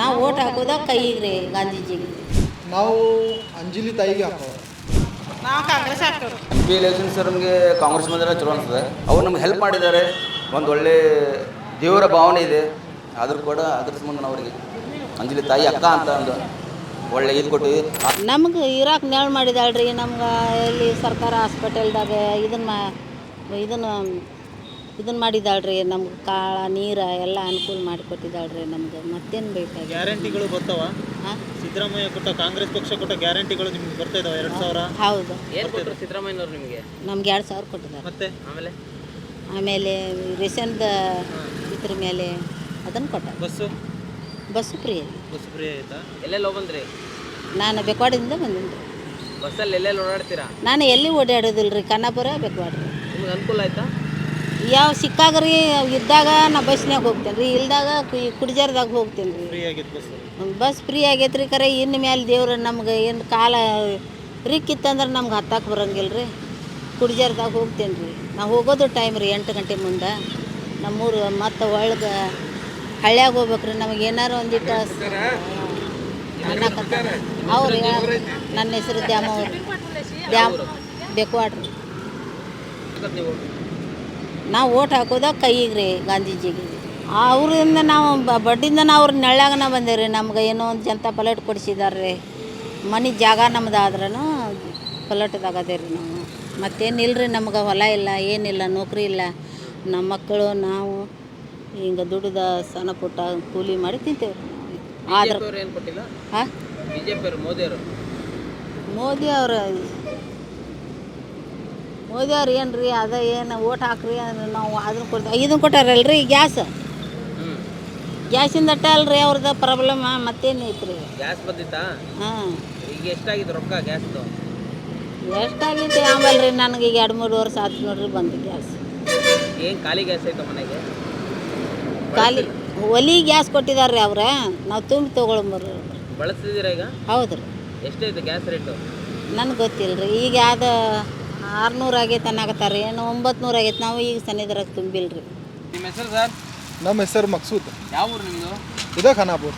ನಾವು ಓಟ್ ಹಾಕೋದ ಕೈಗೆ ರೀ ಗಾಂಧೀಜಿಗೆ. ನಾವು ಅಂಜಲಿ ತಾಯಿಗೆ ಹಾಕೋ ನಾವು ಕಾಂಗ್ರೆಸ್ ಹಾಕ್ತೇವೆ ಬಿ ಎಲೆಕ್ಷನ್ ಸರ್ ನಮಗೆ ಕಾಂಗ್ರೆಸ್ ಮಂದಿರ ಚಲೋ ಅನಿಸ್ತದೆ. ಅವ್ರು ನಮ್ಗೆ ಹೆಲ್ಪ್ ಮಾಡಿದ್ದಾರೆ. ಒಂದು ಒಳ್ಳೆ ದೇವರ ಭಾವನೆ ಇದೆ. ಆದರೂ ಕೂಡ ಅದ್ರ ಸಂಬಂಧ ನಾವು ಅವರಿಗೆ ಅಂಜಲಿ ತಾಯಿ ಅಕ್ಕ ಅಂತ ಒಂದು ಒಳ್ಳೆ ಇದು ಕೊಟ್ಟಿವಿ. ನಮ್ಗೆ ಇರಾಕ್ ನೆರಳು ಮಾಡಿದಾಳ್ರಿ. ನಮ್ಗೆ ಇಲ್ಲಿ ಸರ್ಕಾರ ಹಾಸ್ಪಿಟಲ್ದಾಗ ಇದನ್ನ ಮಾ ಇದನ್ನು ಇದನ್ನು ಮಾಡಿದಾಳ್ರಿ ನಮ್ಗೆ ಕಾಳ ನೀರ ಎಲ್ಲ ಅನುಕೂಲ ಮಾಡಿಕೊಟ್ಟಿದ್ದಾಳ್ರಿ ನಮ್ಗೆ. ಮತ್ತೇನು ಬೇಕಾಗಿ ಗ್ಯಾರಂಟಿಗಳು ಬರ್ತಾವ? ಹಾಂ ಸಿದ್ದರಾಮಯ್ಯ ಕೊಟ್ಟ ಕಾಂಗ್ರೆಸ್ ಪಕ್ಷ ಕೊಟ್ಟ ಗ್ಯಾರಂಟಿಗಳು ನಿಮ್ಗೆ ಬರ್ತಾ ಇದಾವೆ ಎರಡು ಸಾವಿರ? ಹೌದು. ಏನು ಕೊಟ್ಟರು ಸಿದ್ದರಾಮಯ್ಯನವ್ರು ನಿಮಗೆ? ನಮ್ಗೆ ಎರಡು ಸಾವಿರ ಕೊಟ್ಟಿದ್ದಾರೆ. ಮತ್ತೆ? ಆಮೇಲೆ? ಆಮೇಲೆ ರೇಷನ್ದ ಇದ್ರ ಮೇಲೆ ಅದನ್ನು ಕೊಟ್ಟ bus? Bus free bus free ಆಯ್ತಾ? ಎಲ್ಲೆಲ್ಲಿ ಹೋಗ್ಬಂದ್ರಿ? ನಾನು ಬೆಕ್ವಾಡಿಂದ ಬಂದಿನಿ. ರೀ ಬಸ್ಸಲ್ಲಿ ಎಲ್ಲೆಲ್ಲಿ ಓಡಾಡ್ತೀರಾ? ನಾನು ಎಲ್ಲಿ ಓಡಾಡೋದಿಲ್ಲ ರೀ ಖಾನಾಪುರ ಬೆಕ್ವಾಡ್ರಿ ನಿಮ್ಗೆ ಅನುಕೂಲ ಆಯ್ತಾ? ಯಾವ ಸಿಕ್ಕಾಗ ರೀ ಇದ್ದಾಗ ನಾ ಬಸ್ನಾಗ ಹೋಗ್ತೇನೆ ರೀ ಇಲ್ದಾಗ ಕುಡಿಜಾರ್ದಾಗ ಹೋಗ್ತೇನೆ ರೀ ಬಸ್ ಫ್ರೀ ಆಗೈತೆ ರೀ ಖರೆ ಇನ್ನು ಮೇಲೆ ದೇವ್ರ ನಮ್ಗೆ ಏನು ಕಾಲ ರಿಕ್ಕಿತ್ತಂದ್ರೆ ನಮ್ಗೆ ಹತ್ತಕ್ಕೆ ಬರಂಗಿಲ್ಲ ರೀ ಕುಡ್ಜಾರ್ದಾಗ ಹೋಗ್ತೇನೆ ರೀ ನಾವು ಹೋಗೋದು ಟೈಮ್ ರೀ ಎಂಟು ಗಂಟೆ ಮುಂದೆ. ನಮ್ಮೂರು ಮತ್ತು ಒಳಗೆ ಹಳ್ಳ್ಯಾಗ ಹೋಗ್ಬೇಕು ರೀ ನಮಗೆ ಏನಾರು ಒಂದಿಟ್ಟು ಅನ್ನಕತ್ತಾರ ಅವ್ರಿ ನನ್ನ ಹೆಸರು ದ್ಯಾಮ ಅವ್ರು ದ್ಯಾಮ್ ಬೆಕ್ವಾಡ್ರಿ ನೀವು ಓಟ್ ಹಾಕೋದ ಕೈಗೆ ರೀ ಗಾಂಧೀಜಿಗೆ ಅವರಿಂದ ನಾವು ಬ- ಬಡ್ಡಿಂದ ನಾವು ಅವ್ರ ನೆಳ್ಳಾಗನ ಬಂದೇವೆ ರೀ ನಮ್ಗೆ ಏನೋ ಒಂದು ಜನತಾ ಪಲಟ್ ಕೊಡಿಸಿದಾರೆ ರೀ ಮನೆ ಜಾಗ ನಮ್ದು ಆದ್ರೂ ಪಲಟ್ದಾಗ ಅದೇ ರೀ ನಾವು. ಮತ್ತೇನಿಲ್ಲ ರೀ ನಮ್ಗೆ ಹೊಲ ಇಲ್ಲ ಏನಿಲ್ಲ ನೌಕರಿ ಇಲ್ಲ. ನಮ್ಮ ಮಕ್ಕಳು ನಾವು ಹಿಂಗೆ ದುಡಿದ ಸಣ್ಣ ಪುಟ್ಟ ಕೂಲಿ ಮಾಡಿ ತಿಂತೇವೆ ರೀ ಆದ್ರೆ ಹಾಂ? ಮೋದಿ ಅವ್ರು ಮೋದಿ ಅವ್ರು ಏನು ರೀ ಅದ ಏನು ಓಟ್ ಹಾಕ್ರಿ? ಅಂದ್ರೆ ನಾವು ಅದನ್ನ ಕೊಡ್ತೀವಿ. ಇದನ್ನು ಕೊಟ್ಟಾರಲ್ರಿ ಗ್ಯಾಸ್? ಗ್ಯಾಸಿಂದ ಅಟ್ಟ ಅಲ್ರಿ ಅವ್ರದ್ದು ಪ್ರಾಬ್ಲಮ್ ಮತ್ತೇನು ಐತ್ರಿ? ಗ್ಯಾಸ್ ಬಂದಿತ್ತಾ? ಹಾಂ. ಈಗ ಎಷ್ಟಾಗಿದೆ ರೊಕ್ಕ ಗ್ಯಾಸ್ದು? ಎಷ್ಟಾಗಿತ್ತು ಆಮೇಲೆ ರೀ ನನಗೆ ಈಗ ಎರಡು ಮೂರು ವರ್ಷ ಆಯ್ತು ನೋಡ್ರಿ ಬಂದು ಗ್ಯಾಸ್. ಏನು ಖಾಲಿ ಗ್ಯಾಸ್ ಐತೆ ಮನೆಗೆ? ಖಾಲಿ ಒಲಿ ಗ್ಯಾಸ್ ಕೊಟ್ಟಿದ್ದಾರೆ ಅವ್ರ. ನಾವು ತುಂಬಿ ತೊಗೊಳ್ಬರ್ರಿ ಬಳಸ್ತಿದ್ದೀರಾ ಈಗ? ಹೌದು ರೀ ಎಷ್ಟೈತೆ ಗ್ಯಾಸ್ ರೇಟು? ನನಗೆ ಗೊತ್ತಿಲ್ಲ ರೀ ಈಗ ಯಾವ್ದು ಆರುನೂರು ಆಗೈತೆ ಅನ್ನಕತ್ತಾರೆ ಏನು ಒಂಬತ್ತು ನೂರು ಆಗೈತೆ. ನಾವು ಈಗ ಸನಿದ್ರಾಗ ತುಂಬಿಲ್ಲ ರೀ ನಿಮ್ಮ ಹೆಸರು ಸರ್? ನಮ್ಮ ಹೆಸರು ಮಕ್ಸೂದ್. ಯಾವ ಊರು ನಿಮ್ಮದು ಇದೇ ಖಾನಾಪುರ್.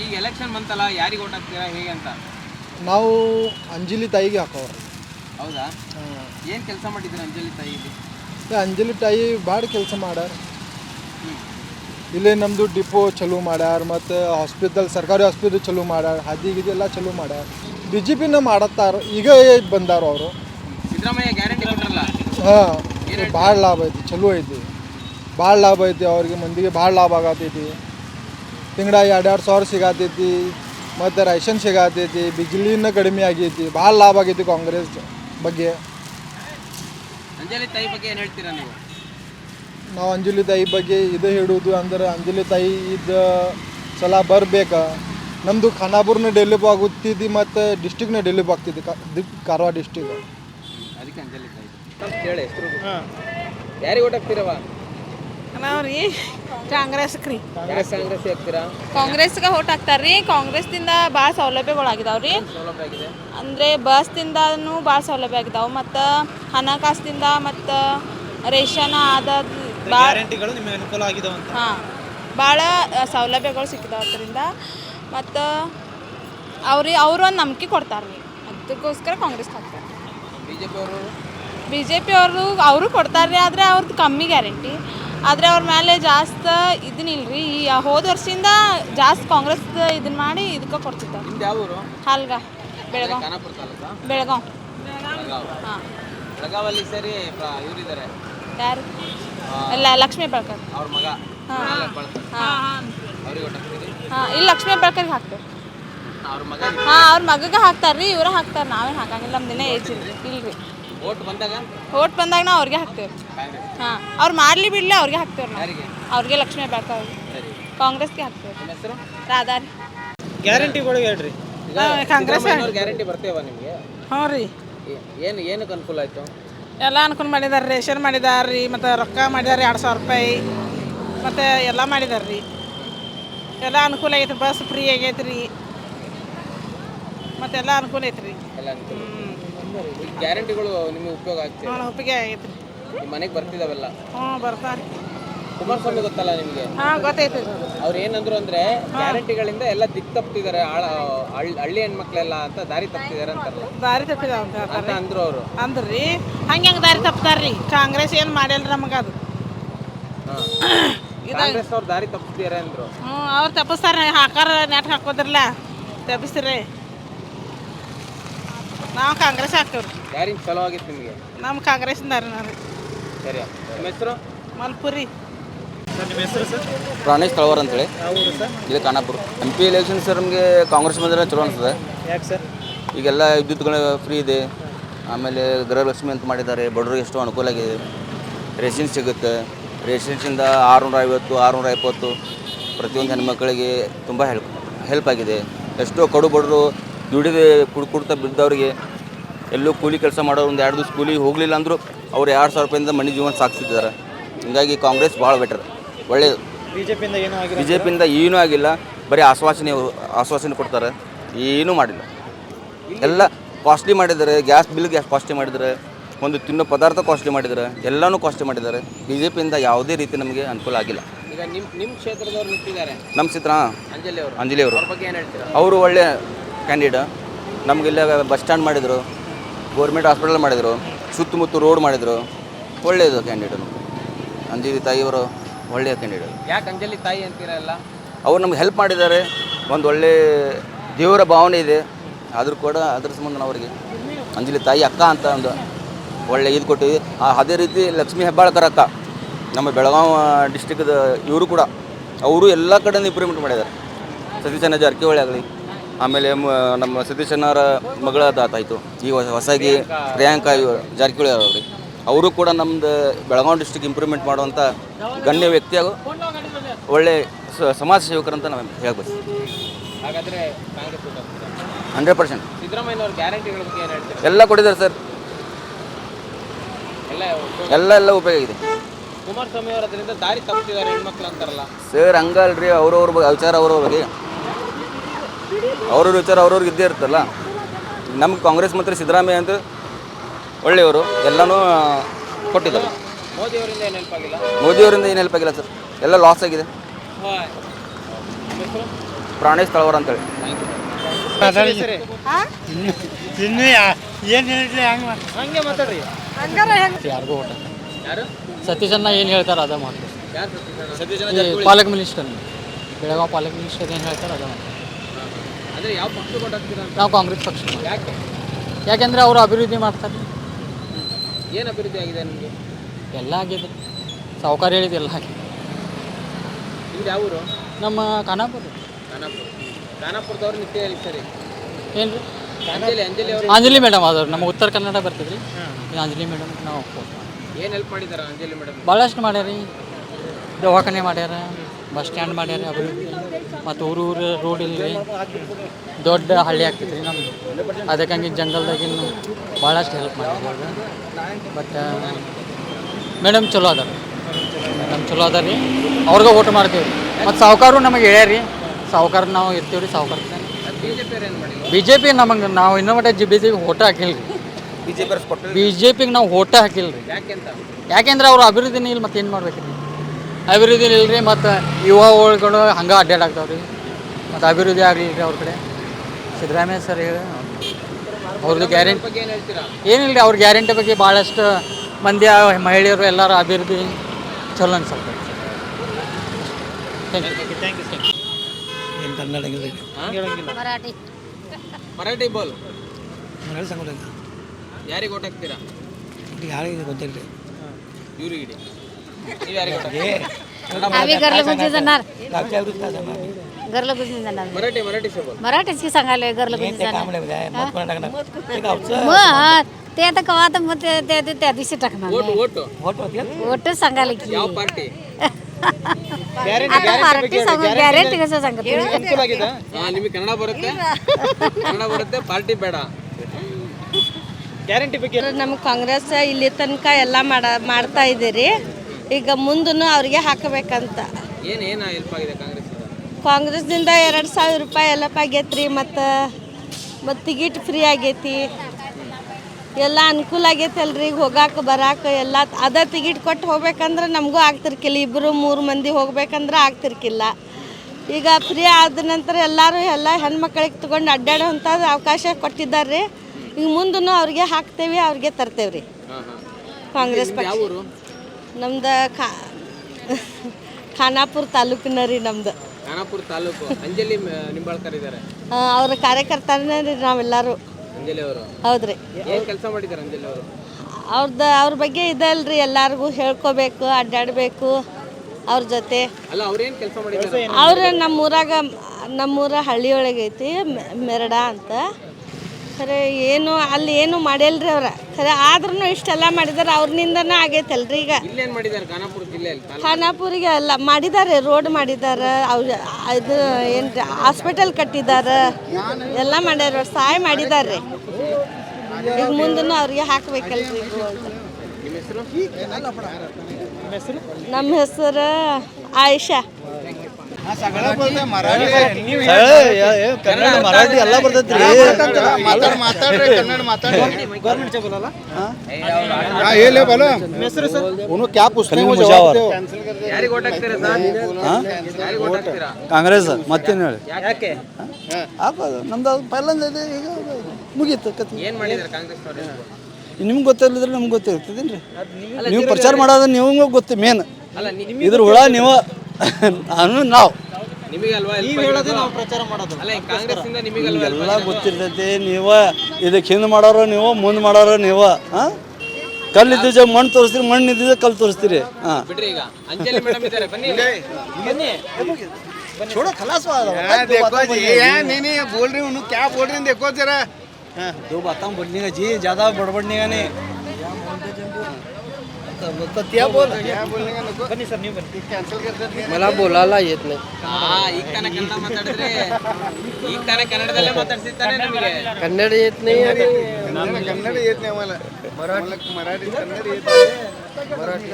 ಈಗ ಎಲೆಕ್ಷನ್ ಬಂತಲ್ಲ ಯಾರಿಗೆ ಓಟ್ ಹಾಕ್ತೀರಾ ಹೇಗೆ ಅಂತ? ನಾವು ಅಂಜಲಿ ತಾಯಿಗೆ ಹಾಕೋರು. ಹೌದಾ? ಏನು ಕೆಲಸ ಮಾಡಿದ್ದೀರಾ ಅಂಜಲಿ ತಾಯಿಗೆ? ಅಂಜಲಿ ತಾಯಿ ಭಾಳ ಕೆಲಸ ಮಾಡ್ಯಾರ. ಇಲ್ಲೇ ನಮ್ಮದು ಡಿಪೋ ಚಲೋ ಮಾಡ್ಯಾರ ಮತ್ತು ಹಾಸ್ಪಿಟಲ್ ಸರ್ಕಾರಿ ಹಾಸ್ಪಿಟಲ್ ಚಲೋ ಮಾಡ್ಯಾರ ಹಾದಿ ಗೀದಿ ಎಲ್ಲ ಚಲೋ ಮಾಡ್ಯಾರ. ಬಿ ಜೆ ಪಿನ ಮಾಡತ್ತಾರ. ಈಗ ಬಂದಾರ ಅವರು. ಹಾಂ ಭಾಳ ಲಾಭ ಐತಿ ಚಲೋ ಐತಿ. ಭಾಳ ಲಾಭ ಐತಿ ಅವ್ರಿಗೆ ಮಂದಿಗೆ ಭಾಳ ಲಾಭ ಆಗತೈತಿ. ತಿಂಗಳ ಎರಡು ಎರಡು ಸಾವಿರ ಸಿಗತೈತಿ ಮತ್ತು ರೇಷನ್ ಸಿಗತೈತಿ ಬಿಜ್ಲಿನ ಕಡಿಮೆ ಆಗೈತಿ ಭಾಳ ಲಾಭ ಆಗೈತಿ ಕಾಂಗ್ರೆಸ್ ಬಗ್ಗೆ. ಅಂಜಲಿ ತಾಯಿ ಬಗ್ಗೆ ಏನು ಹೇಳ್ತೀರಾ ನೀವು? ನಾವು ಅಂಜಲಿ ತಾಯಿ ಬಗ್ಗೆ ಇದು ಹೇಳುವುದು ಅಂದ್ರೆ ಅಂಜಲಿ ತಾಯಿ ಇದು ಸಲ ಬರಬೇಕು. ನಮ್ಮದು ಖಾನಾಪುರ್ನ ಡೆವಲಪ್ ಆಗುತ್ತಿದ್ದು ಮತ್ತು ಡಿಸ್ಟಿಕ್ನ ಡೆವಲಪ್ ಆಗ್ತಿದ್ದು ಕಾ ಕಾರವಾರ ಡಿಸ್ಟಿಕ್ ಹೆಸರು ಯಾರಿಗೆ ಓಟ್ ಹಾಕ್ತೀರವ ನಾವು ರೀ ಕಾಂಗ್ರೆಸ್ಗೆ ರೀ ಯಾಕೆ ಕಾಂಗ್ರೆಸ್ ಹಾಕ್ತೀರಾ? ಕಾಂಗ್ರೆಸ್ಗೆ ಓಟ್ ಹಾಕ್ತಾರ್ರಿ ಕಾಂಗ್ರೆಸ್ದಿಂದ ಭಾಳ ಸೌಲಭ್ಯಗಳಾಗಿದಾವೆ ರೀ. ಸೌಲಭ್ಯ ಆಗಿದೆ? ಅಂದರೆ ಬಸ್ದಿಂದನೂ ಭಾಳ ಸೌಲಭ್ಯ ಆಗಿದಾವೆ ಮತ್ತು ಹಣಕಾಸಿಂದ ಮತ್ತು ರೇಷನ್ ಆದ ಭಾಳ ಗ್ಯಾರಂಟಿಗಳು ನಿಮಗೆ ಅನುಕೂಲ ಆಗಿದಾವೆ ಅಂತ. ಹಾಂ ಭಾಳ ಸೌಲಭ್ಯಗಳು ಸಿಕ್ಕಿದಾವೆ ಅದರಿಂದ. ಮತ್ತು ಅವ್ರಿಗೆ ಅವರು ಒಂದು ನಂಬಿಕೆ ಕೊಡ್ತಾರೆ ರೀ ಅದಕ್ಕೋಸ್ಕರ ಕಾಂಗ್ರೆಸ್ ಹಾಕ್ತಾರೆ ಬಿ ಜೆ ಪಿ ಅವರು ಅವರು ಕೊಡ್ತಾರೆ ಆದರೆ ಅವ್ರದ್ದು ಕಮ್ಮಿ ಗ್ಯಾರಂಟಿ. ಆದರೆ ಅವ್ರ ಮೇಲೆ ಜಾಸ್ತಿ ಇದನ್ನಿಲ್ರಿ ಈ ಹೋದ ವರ್ಷದಿಂದ ಜಾಸ್ತಿ ಕಾಂಗ್ರೆಸ್ ಇದನ್ನ ಮಾಡಿ ಇದಕ್ಕೆ ಊರು? ಹಾಲ್ಗ ಬೆಳಗಾವ್. ಬೆಳಗಾವ್. ಹಾಂ. ಬೆಳಗಾವಲ್ಲಿ ಸರಿ ಇವರಿದ್ದಾರೆ ಯಾರು? ಇಲ್ಲ ಲಕ್ಷ್ಮೀ ಬಳಕರ್. ಅವ್ರ ಮಗ. ಹಾಂ. ಹಾಂ. ಹಾಕ್ತೀರಿ ಹಾಂ ಇಲ್ಲಿ ಲಕ್ಷ್ಮೀ ಬೆಳ್ಕರ್ಗೆ ಹಾಕ್ತೇವೆ. ಅವ್ರ ಮಗ ಹಾಂ ಅವ್ರ ಮಗಗೆ ಹಾಕ್ತಾರೆ ರೀ ಇವ್ರ ಹಾಕ್ತಾರೆ ನಾವೇನು ಹಾಕಂಗಿಲ್ಲ ನಮ್ದಿನ ದಿನ ಏಜ್ ಇಲ್ರಿ ಇಲ್ಲ ರೀ ಓಟ್ ಬಂದಾಗ? ಓಟ್ ಬಂದಾಗ ನಾವು ಅವ್ರಿಗೆ ಹಾಕ್ತೇವೆ ಹಾ ಹಾಂ ಅವ್ರು ಮಾಡಲಿ ಬಿಡಲಿ ಅವ್ರಿಗೆ ಹಾಕ್ತೇವೆ ಅವ್ರಿಗೆ ಲಕ್ಷ್ಮೀ ಬೆಳ್ಕರ್ ಸರಿ. ಕಾಂಗ್ರೆಸ್ಗೆ ಹಾಕ್ತೇವೆ ರಾಧಾ ರೀ. ಗ್ಯಾರಂಟಿಗಳು ಹೇಳ್ರಿ. ಈಗ ಸಿದ್ದರಾಮಯ್ಯನವ್ರ ಗ್ಯಾರಂಟಿ ಬರ್ತೇವ ನಿಮಗೆ? ಹ್ಞೂ ರೀ. ಏನು ಏನಕ್ಕೆ ಅನುಕೂಲ ಆಯ್ತು? ಎಲ್ಲ ಅನುಕೂಲ ಮಾಡಿದಾರೆ ರೇಷನ್ ಮಾಡಿದಾರೆ ರೀ ಮತ್ತು ರೊಕ್ಕ ಮಾಡಿದಾರೆ ಎರಡು ಸಾವಿರ ರೂಪಾಯಿ ಮತ್ತು ಎಲ್ಲ ಮಾಡಿದಾರೆ ರೀ ಎಲ್ಲ ಅನುಕೂಲ ಆಗೈತೆ ಬಸ್ ಫ್ರೀ ಆಗೈತೆ ರೀ ಮತ್ತೆಲ್ಲ ಅನುಕೂಲ ಐತ್ರಿ. ಎಲ್ಲ ಅನುಕೂಲ ಈ ಗ್ಯಾರಂಟಿಗಳು ನಿಮಗೆ ಉಪಯೋಗ ಆಗ್ತದೆ? ಹ್ಞೂ ಒಪ್ಪಿಗೆ ಆಗೈತೆ ನಿಮ್ಮ ಮನೆಗೆ ಬರ್ತಿದಾವೆಲ್ಲ? ಹ್ಞೂ ಬರ್ತಾರೆ. ಕುಮಾರಸ್ವಾಮಿ ಗೊತ್ತಲ್ಲ ನಿಮಗೆ? ಹಾಂ ಗೊತ್ತೈತೆ ಅವ್ರು ಏನಂದ್ರು ಅಂದ್ರೆ ಗ್ಯಾರಂಟಿಗಳಿಂದ ಎಲ್ಲ ದಿಕ್ ತಪ್ಪಿದ್ದಾರೆ ಹಳ್ಳಿ ಹೆಣ್ಮಕ್ಳೆಲ್ಲ ಅಂತ ದಾರಿ ತಪ್ಪಿದ್ದಾರೆ ಅಂತಾರಲ್ಲ. ದಾರಿ ತಪ್ಪಿದಾವ ಅಂತ ಅಂತ ಹೇಳ್ತಾರೆ ಅಂದ್ರು ಅವರು. ಅಂದ್ರಿ. ಹಂಗೆ ಹೆಂಗೆ ದಾರಿ ರೀ ಕಾಂಗ್ರೆಸ್ ಏನು ಮಾಡಿಲ್ಲ ನಮಗೆ ಅದು? ಕಾಂಗ್ರೆಸ್ ಅವ್ರು ದಾರಿ ತಪ್ಪಿದ್ದಾರೆ ಅಂದ್ರು. ಹ್ಞೂ ಅವ್ರು ತಪ್ಪಿಸ್ತಾರೆ ಹಾಕಾರ ನೆಟ್ ಹಾಕೋದ್ರಲ್ಲ ತಪ್ಪಿಸ್ರಿ. ನಾವು ಕಾಂಗ್ರೆಸ್ ಹಾಕ್ತೇವ್ರಿ. ಯಾರಿಂದ ಚಲೋ ಆಗಿತ್ತು ನಿಮಗೆ? ನಮ್ಮ ಕಾಂಗ್ರೆಸ್ಸಿಂದ ರೀ ನಾವು ಸರಿ ನಿಮ್ಮ ಹೆಸರು? ಮಲ್ಪುರಿ. ಪ್ರಾಣೇಶ್ ತಳವಾರ್ ಅಂತೇಳಿ. ಇಲ್ಲಿ Khanapur. M P election sir ನಮಗೆ ಕಾಂಗ್ರೆಸ್ ಬಂದರೆ ಚಲೋ ಅನಿಸ್ತದೆ. ಯಾಕೆ ಸರ್? ಈಗೆಲ್ಲ ವಿದ್ಯುತ್ಗಳು ಫ್ರೀ ಇದೆ. ಆಮೇಲೆ ಗೃಹಲಕ್ಷ್ಮಿ ಅಂತ ಮಾಡಿದ್ದಾರೆ. ಬಡವರಿಗೆ ಎಷ್ಟು ಅನುಕೂಲ ಆಗಿದೆ. ರೇಷನ್ ಸಿಗುತ್ತೆ. ರೇಷನ್ಸಿಂದ ಆರುನೂರ ಐವತ್ತು ಆರುನೂರ ಎಪ್ಪತ್ತು ಪ್ರತಿಯೊಂದು ಹೆಣ್ಮಕ್ಳಿಗೆ ತುಂಬ ಹೆಲ್ಪ್ ಹೆಲ್ಪ್ ಆಗಿದೆ. ಎಷ್ಟೋ ಕಡು ಬಡವರು ದುಡಿದು ಕುಡ್ ಕುಡ್ತಾ ಬಿದ್ದವ್ರಿಗೆ ಎಲ್ಲೋ ಕೂಲಿ ಕೆಲಸ ಮಾಡೋರು ಒಂದು ಎರಡು ದಿವಸ ಕೂಲಿಗೆ ಹೋಗಲಿಲ್ಲ ಅಂದರೂ ಅವ್ರು ಎರಡು ಸಾವಿರ ರೂಪಾಯಿಂದ ಮನೆ ಜೀವನ ಸಾಗಿಸಿದ್ದಾರೆ. ಹೀಗಾಗಿ ಕಾಂಗ್ರೆಸ್ ಭಾಳ ಬೆಟರ್ ಒಳ್ಳೆಯದು ಬಿ ಜೆ ಪಿಯಿಂದ ಏನೂ ಬಿ ಜೆ ಪಿಯಿಂದ ಏನೂ ಆಗಿಲ್ಲ ಬರೀ ಆಶ್ವಾಸನೆ ಆಶ್ವಾಸನೆ ಕೊಡ್ತಾರೆ ಏನೂ ಮಾಡಿಲ್ಲ. ಎಲ್ಲ ಕಾಸ್ಟ್ಲಿ ಮಾಡಿದ್ದಾರೆ ಗ್ಯಾಸ್ ಬಿಲ್ ಗ್ಯಾಸ್ ಕಾಸ್ಟ್ಲಿ ಮಾಡಿದ್ದಾರೆ ಒಂದು ತಿನ್ನೋ ಪದಾರ್ಥ ಕಾಸ್ಟ್ಲಿ ಮಾಡಿದ್ದಾರೆ ಎಲ್ಲನೂ ಕಾಸ್ಟ್ಲಿ ಮಾಡಿದ್ದಾರೆ. ಬಿ ಜೆ ಪಿಯಿಂದ ಯಾವುದೇ ರೀತಿ ನಮಗೆ ಅನುಕೂಲ ಆಗಿಲ್ಲ. ಈಗ ನಿಮ್ಮ ನಿಮ್ಮ ಕ್ಷೇತ್ರದವ್ರು ನಿಂತಿದ್ದಾರೆ. ನಮ್ಮ ಚಿತ್ರ ಅಂಜಲಿ ಅವರು. ಅಂಜಲಿ ಅವರು ಅವ್ರ. ಬಗ್ಗೆ ಏನು ಹೇಳ್ತೀರಾ? ಅವರು ಒಳ್ಳೆ ಕ್ಯಾಂಡಿಡೇಟ್ ನಮಗೆಲ್ಲ ಬಸ್ ಸ್ಟ್ಯಾಂಡ್ ಮಾಡಿದರು ಗೌರ್ಮೆಂಟ್ ಹಾಸ್ಪಿಟಲ್ ಮಾಡಿದರು ಸುತ್ತಮುತ್ತ ರೋಡ್ ಮಾಡಿದರು. ಒಳ್ಳೆಯದು ಕ್ಯಾಂಡಿಡೇಟ್ ಅಂಜಲಿ ತಾಯಿಯವರು ಒಳ್ಳೆಯ ಕ್ಯಾಂಡಿಡೇಟ್ ಯಾಕೆ ಅಂಜಲಿ ತಾಯಿ ಅಂತೀರಲ್ಲ ಅವ್ರು ನಮ್ಗೆ ಹೆಲ್ಪ್ ಮಾಡಿದ್ದಾರೆ. ಒಂದು ಒಳ್ಳೆ ದೇವರ ಭಾವನೆ ಇದೆ. ಆದರೂ ಕೂಡ ಅದ್ರ ಸಂಬಂಧ ಅವರಿಗೆ ಅಂಜಲಿ ತಾಯಿ ಅಕ್ಕ ಅಂತ ಒಂದು ಒಳ್ಳೆ ಇದು ಕೊಟ್ಟಿದ್ವಿ ಆ ಅದೇ ರೀತಿ ಲಕ್ಷ್ಮೀ ಹೆಬ್ಬಾಳ್ಕರ್ ಅಕ್ಕ ನಮ್ಮ ಬೆಳಗಾವಿ ಡಿಸ್ಟಿಕ್ದ ಇವರು ಕೂಡ ಅವರು ಎಲ್ಲ ಕಡೆಯಿಂದ ಇಂಪ್ರೂವ್ಮೆಂಟ್ ಮಾಡಿದ್ದಾರೆ. ಸತೀಶಣ್ಣ ಜಾರಕಿಹೊಳಿ ಆಗಲಿ ಆಮೇಲೆ ಮ- ನಮ್ಮ ಸತೀಶಣ್ಣವರ ಮಗಳದ್ದು ಆತಾಯಿತು ಹೊಸ- ಹೊಸಾಗಿ ಪ್ರಿಯಾಂಕಾ ಜಾರಕಿಹೊಳಿ ಅವ್ರಿ ಅವರು ಕೂಡ ನಮ್ಮದು ಬೆಳಗಾವಿ ಡಿಸ್ಟಿಕ್ ಇಂಪ್ರೂವ್ಮೆಂಟ್ ಮಾಡುವಂಥ ಗಣ್ಯ ವ್ಯಕ್ತಿಯಾಗು ಒಳ್ಳೆ ಸಮಾಜ ಸಮಾಜ ಸೇವಕರಂತ ನಾವು ಹೇಳ್ಬೋದು. ಹಾಗಾದ್ರೆ ಕಾಂಗ್ರೆಸ್? Hundred percent. ಗ್ಯಾರಂಟಿಗಳ ಬಗ್ಗೆ ಏನು ಹೇಳ್ತೀರಾ? ಎಲ್ಲ ಕೊಟ್ಟಿದ್ದಾರೆ ಸರ್. ಎಲ್ಲ ಎಲ್ಲ ಎಲ್ಲ ಉಪಯೋಗ ಇದೆ. ಕುಮಾರಸ್ವಾಮಿ ಅವರ ಅದರಿಂದ ದಾರಿ ತಪ್ಪಿದ್ದಾರೆ ಹೆಣ್ಮಕ್ಳು ಅಂತಾರಲ್ಲ. ಸರ್ ಹಂಗಲ್ರಿ ಅವ್ರವ್ರ ಬಗ್ಗೆ ವಿಚಾರ ಅವ್ರವ್ರ ಬಗ್ಗೆ ಅವ್ರವ್ರ ವಿಚಾರ ಅವ್ರವ್ರಿಗೆ ಇದ್ದೇ ಇರ್ತಲ್ಲ ನಮ್ಗೆ ಕಾಂಗ್ರೆಸ್ ಮಂತ್ರಿ ಸಿದ್ದರಾಮಯ್ಯ ಅಂತ ಒಳ್ಳೆಯವರು ಎಲ್ಲನೂ ಕೊಟ್ಟಿದ್ದಾರೆ. ಮೋದಿ ಅವರಿಂದ ಏನು ಹೆಲ್ಪ್ ಆಗಿಲ್ಲ? ಮೋದಿಯವರಿಂದ ಏನು ಹೆಲ್ಪ್ ಆಗಿಲ್ಲ ಸರ್. ಎಲ್ಲ ಲಾಸ್ ಆಗಿದೆ. ಪ್ರಾಣೇಶ್ ತಳವಾರ್ ಅಂತೇಳಿ. ಇನ್ನು ಏನು ಹೇಳಿದ್ರೆ ಹಂಗೆ ಹಂಗೆ ಮಾತಾಡ್ರಿ. ಯಾರಿಗೂ ಓಟ ಯಾರು? ಸತೀಶಣ್ಣ ಏನು ಹೇಳ್ತಾರೆ ಅದ ಮಾತು. ಪಾಲಕ್ ಮಿನಿಸ್ಟರ್. ಬೆಳಗಾವಿ ಪಾಲಕ್ ಮಿನಿಸ್ಟರ್ ಏನು ಹೇಳ್ತಾರೆ ಅದ ಮಾಡ್ತೀವಿ ಅಂದ್ರೆ ಯಾವ ಪಕ್ಷ vote ಅಂತ? ನಾವು ಕಾಂಗ್ರೆಸ್ ಪಕ್ಷ. ಯಾಕೆ? ಯಾಕೆಂದ್ರೆ ಅವರು ಅಭಿವೃದ್ಧಿ ಮಾಡ್ತಾರೆ. ಏನು ಅಭಿವೃದ್ಧಿ ಆಗಿದೆ ನಿಮಗೆ? ಎಲ್ಲ ಆಗಿದೆ. ಸಾವುಕಾರ ಹೇಳಿದೆ ಎಲ್ಲ ಆಗಿದೆ. ನಿಮ್ದು ಯಾವ ಊರು? ನಮ್ಮ ಖಾನಾಪುರ. ಖಾನಾಪುರ. ಖಾನಾಪುರದವ್ರು ನಿತ್ಯ ಹೇಳಿ ಸರಿ. ಏನು ರೀ ಅಂಜಲಿ ಅಂಜಲಿ ಅವರು ಅಂಜಲಿ ಮೇಡಮ್ ಆದವ್ರು. ನಮ್ಮ ಉತ್ತರ ಕನ್ನಡ ಬರ್ತದ್ರಿ? ಅಂಜಲಿ ಮೇಡಮ್ ನಾವು ಏನು ಹೆಲ್ಪ್ ಮಾಡಿದಾರ ಅಂಜಲಿ ಮೇಡಮ್? ಭಾಳಷ್ಟು ಮಾಡ್ಯಾರಿ. ದವಾಖಾನೆ ಮಾಡ್ಯಾರ. ಬಸ್ ಸ್ಟ್ಯಾಂಡ್ ಮಾಡ್ಯಾರ ಅವರು. ಮತ್ತು ಊರು ಊರು ರೋಡ್ ಇಲ್ರಿ ದೊಡ್ಡ ಹಳ್ಳಿ ಆಗ್ತೈತೆ ರೀ ನಮ್ಮದು ಅದಕ್ಕೆ ಹಂಗೆ ಜಂಗಲ್ದಾಗಿನ್ನು ಭಾಳಷ್ಟು ಹೆಲ್ಪ್ ಮಾಡ್ಯಾರ ಬಟ್ ಮೇಡಮ್ ಚಲೋ ಅದಾರ. ಮೇಡಮ್ ಚಲೋ ಅದ ರೀ. ಅವ್ರಿಗೆ ಓಟ್ ಮಾಡ್ತೀವಿ ರೀ ಮತ್ತು ಸಾವುಕಾರು ನಮಗೆ ಹೇಳ್ಯಾರಿ ಸಾವುಕಾರ ನಾವು ಇರ್ತೀವಿ ರೀ ಸಾವುಕಾರ ಬಿ ಜೆ ಪಿ ನಮಗೆ ನಾವು ಇನ್ನೂ ಮಟ್ಟ ಜಿ ಬಿ ಜೆ ಪಿ ಓಟ ಹಾಕಿಲ್ಲ ರೀ B J P B J ಪಿಗೆ ನಾವು ಓಟ ಹಾಕಿಲ್ಲ ರೀ ಯಾಕೆಂದ್ರೆ ಅವ್ರು ಅಭಿವೃದ್ಧಿನೇ ಇಲ್ಲ ಮತ್ತೇನು ಏನು ಮಾಡ್ಬೇಕು ರೀ ಅಭಿವೃದ್ಧಿ ಇಲ್ಲ ರೀ ಮತ್ತು ಯುವಗಳು ಹಂಗೆ ಅಡ್ಡಾಡಾಗ್ತಾವೆ ರೀ ಮತ್ತು ಅಭಿವೃದ್ಧಿ ಆಗಲಿಲ್ಲ ರೀ ಅವ್ರ ಕಡೆ. ಸಿದ್ದರಾಮಯ್ಯ ಸರ್ ಹೇಳಿ. ಅವ್ರದ್ದು ಗ್ಯಾರಂಟಿ ಬಗ್ಗೆ ಏನು ಹೇಳ್ತೀರಾ? ಏನಿಲ್ಲ ರೀ ಅವ್ರ ಗ್ಯಾರಂಟಿ ಬಗ್ಗೆ ಭಾಳಷ್ಟು ಮಂದಿ ಮಹಿಳೆಯರು ಎಲ್ಲರೂ ಅಭಿವೃದ್ಧಿ ಚಲೋ ಅನ್ಸತ್ತೆ. ಥ್ಯಾಂಕ್ ಯು ಏನು ಕನ್ನಡ ಮರಾಠಿ. ಮರಾಠಿ ಬೋಲ್ ಮರಾಠಿ ಸಂಘ ಯಾರಿಗೆ ಓಟ್ ಹಾಕ್ತೀರಾ? ಯಾರಿಗೆ ಗೊತ್ತಿಲ್ಲ ಇವ್ರಿಗೆ आम्ही घरला गुंजी जाणार घरला गुंजी जाणार मराठी मराठी सोबत मराठीची सांगायला घरला गुंजी जाणार मग ते आता कवा आता मग ते ते- ते त्या दिवशी टाकणार ಓಟು ಓಟು वोट सांगायला की ಯಾವ ಪಾರ್ಟಿ आता मराठी सांगू गॅरेंटी कसं सांगत ಅನುಕೂಲ ಆಗಿದೆ ಹಾಂ ನಿಮಗೆ ಕನ್ನಡ ಬರುತ್ತೆ ಕನ್ನಡ ಬರುತ್ತೆ ಪಾರ್ಟಿ ಬೇಡ ಗ್ಯಾರಂಟಿ ಬಗ್ಗೆ ನಮ್ಮ ಕಾಂಗ್ರೆಸ್ ಇಲ್ಲಿ ತನಕ ಎಲ್ಲ ಮಾಡ ಮಾಡ್ತಾ ಇದ್ದೀರಿ ಈಗ ಮುಂದೂ ಅವ್ರಿಗೆ ಹಾಕಬೇಕಂತ. ಏನು ಏನು ಹೆಲ್ಪ್ ಆಗಿದೆ ಕಾಂಗ್ರೆಸ್ ಕಾಂಗ್ರೆಸ್ದಿಂದ ಎರಡು ಸಾವಿರ ರೂಪಾಯಿ ಎಲ್ಲಪ್ಪ ಆಗೈತ್ರಿ ಮತ್ತು ಮತ್ತು ಟಿಕೆಟ್ ಫ್ರೀ ಆಗೈತಿ. ಎಲ್ಲ ಅನುಕೂಲ ಆಗೈತೆ ಅಲ್ರಿ ಈಗ ಹೋಗಾಕ ಬರಾಕ ಎಲ್ಲ ಅದ ಟಿಕೆಟ್ ಕೊಟ್ಟು ಹೋಗ್ಬೇಕಂದ್ರೆ ನಮಗೂ ಆಗ್ತಿರ್ಕಿಲ್ಲ. ಇಬ್ಬರು ಮೂರು ಮಂದಿ ಹೋಗ್ಬೇಕಂದ್ರೆ ಆಗ್ತಿರ್ಕಿಲ್ಲ. ಈಗ ಫ್ರೀ ಆದ ನಂತರ ಎಲ್ಲರೂ ಎಲ್ಲ ಹೆಣ್ಮಕ್ಳಿಗೆ ತೊಗೊಂಡು ಅಡ್ಡಾಡೋಂಥ ಅವಕಾಶ ಕೊಟ್ಟಿದ್ದಾರೆ ರೀ ಈಗ ಮುಂದೂ ಅವ್ರಿಗೆ ಹಾಕ್ತೇವೆ ಅವ್ರಿಗೆ ತರ್ತೇವೆ ರೀ ಕಾಂಗ್ರೆಸ್ ಪಕ್ಷ. ನಮ್ದು ಖಾ ಖಾನಾಪುರ ತಾಲೂಕಿನ ರೀ ನಮ್ದು. ಖಾನಾಪುರ ತಾಲೂಕು. ಅಂಜಲಿ ನಿಂಬಾಳ್ಕರ್ ಇದ್ದಾರೆ ಅವ್ರ ಕಾರ್ಯಕರ್ತರೇ ರೀ ನಾವೆಲ್ಲರೂ. ಅಂಜಲಿ ಅವರು. ಹೌದ್ರಿ. ಏನು ಕೆಲಸ ಮಾಡಿದ್ದಾರೆ ಅಂಜಲಿ ಅವರು? ಅವ್ರದ ಅವ್ರ ಬಗ್ಗೆ ಇದೆ ಅಲ್ರಿ ಎಲ್ಲರಿಗೂ ಹೇಳ್ಕೋಬೇಕು ಅಡ್ಡಾಡಬೇಕು ಅವ್ರ ಜೊತೆ. ಅಲ್ಲ ಅವ್ರೇನು ಕೆಲಸ ಮಾಡಿದ್ದಾರೆ ಅವ್ರು ನಮ್ಮೂರಾಗ ನಮ್ಮೂರ ಹಳ್ಳಿಯೊಳಗೆ ಐತಿ ಮೆರಡ ಅಂತ. ಖರೆ ಏನು ಅಲ್ಲಿ ಏನು ಮಾಡಿಲ್ರಿ ಅವ್ರ? ಖರೆ ಆದ್ರೂ ಇಷ್ಟೆಲ್ಲ ಮಾಡಿದಾರೆ ಅವ್ರನಿಂದನೇ ಆಗೈತಲ್ರಿ ಈಗ. ಇಲ್ಲೇನ್ ಮಾಡಿದ್ದಾರೆ ಖಾನಾಪುರ ಜಿಲ್ಲೆಯಲ್ಲಿ? ತಾಲೂಕು? ಖಾನಾಪುರಿಗೆ ಅಲ್ಲ ಮಾಡಿದ್ದಾರೆ ರೋಡ್ ಮಾಡಿದ್ದಾರೆ ಅವ್ರು ಇದು ಏನು ಹಾಸ್ಪಿಟಲ್ ಕಟ್ಟಿದ್ದಾರೆ ಎಲ್ಲ ಮಾಡ್ಯಾರ ಸಹಾಯ ಮಾಡಿದ್ದಾರೆ ಈಗ ಮುಂದೂ ಅವ್ರಿಗೆ ಹಾಕ್ಬೇಕಲ್ರಿ ನಿಮ್ಮ ಹೆಸರು? ನಮ್ಮ ಹೆಸರು ಆಯಿಷಾ. ಕನ್ನಡ ಮರಾಠಿ ಎಲ್ಲ ಬರ್ತೈತ್ರಿ ಕಾಂಗ್ರೆಸ್ ಮತ್ತೇನು ಹೇಳಿ? ನಮ್ದು ಪೈಲಂದ ಇದೆ ಈಗ ಮುಗೀತು ನಿಮ್ಗೆ ಗೊತ್ತಿಲ್ಲದ್ರೆ ನಮ್ಗೆ ಗೊತ್ತಿರ್ತದೇನ್ರಿ? ನೀವು ಪ್ರಚಾರ ಮಾಡೋದು ನಿಮ್ಗೆ ಗೊತ್ತು ಮೇನ್. ಇದ್ರ ಹುಳ ನೀವು ನಾನು ನಾವು ನಿಮಗೆ ಅಲ್ವಾ ನಾವು ಪ್ರಚಾರ ಮಾಡೋದು ಅಲ್ಲ ಈ ಕಾಂಗ್ರೆಸ್ ಇಂದ ನಿಮಗೆ ಅಲ್ವಾ ಎಲ್ಲ ಗೊತ್ತಿರ್ತೈತಿ ನೀವು ಇದಕ್ಕೆ ಹಿಂದೆ ಮಾಡೋರು ನೀವು ಮುಂದೆ ಮಾಡೋರು ನೀವು ಹಾಂ ಕಲ್ಲು ಇದ್ದಿದ್ದ ಮಣ್ಣು ತೋರಿಸ್ತೀರಿ ಮಣ್ಣು ಇದ್ದಿದ್ದ ಕಲ್ಲು ತೋರಿಸ್ತೀರಿ ಹಾಂ ಬಿಡ್ರಿ ಈಗ ಅಂಜಲಿ ಮೇಡಮ್ ಇದ್ದಾರೆ ಬನ್ನಿ ಬನ್ನಿ छोड़ो खलास देखो जी नहीं नहीं बोल रही हूँ क्या बोल रही देखो जरा दो बातों बोलने का जी ज़्यादा बड़बड़ने का नहीं त्या बोल. मला बोलायला येत नाही. ಹಾ ಈಗ कन्नड येत नाही आणि ಕನ್ನಡ येत नाही मला. कन्नड येत नाही. Marathi.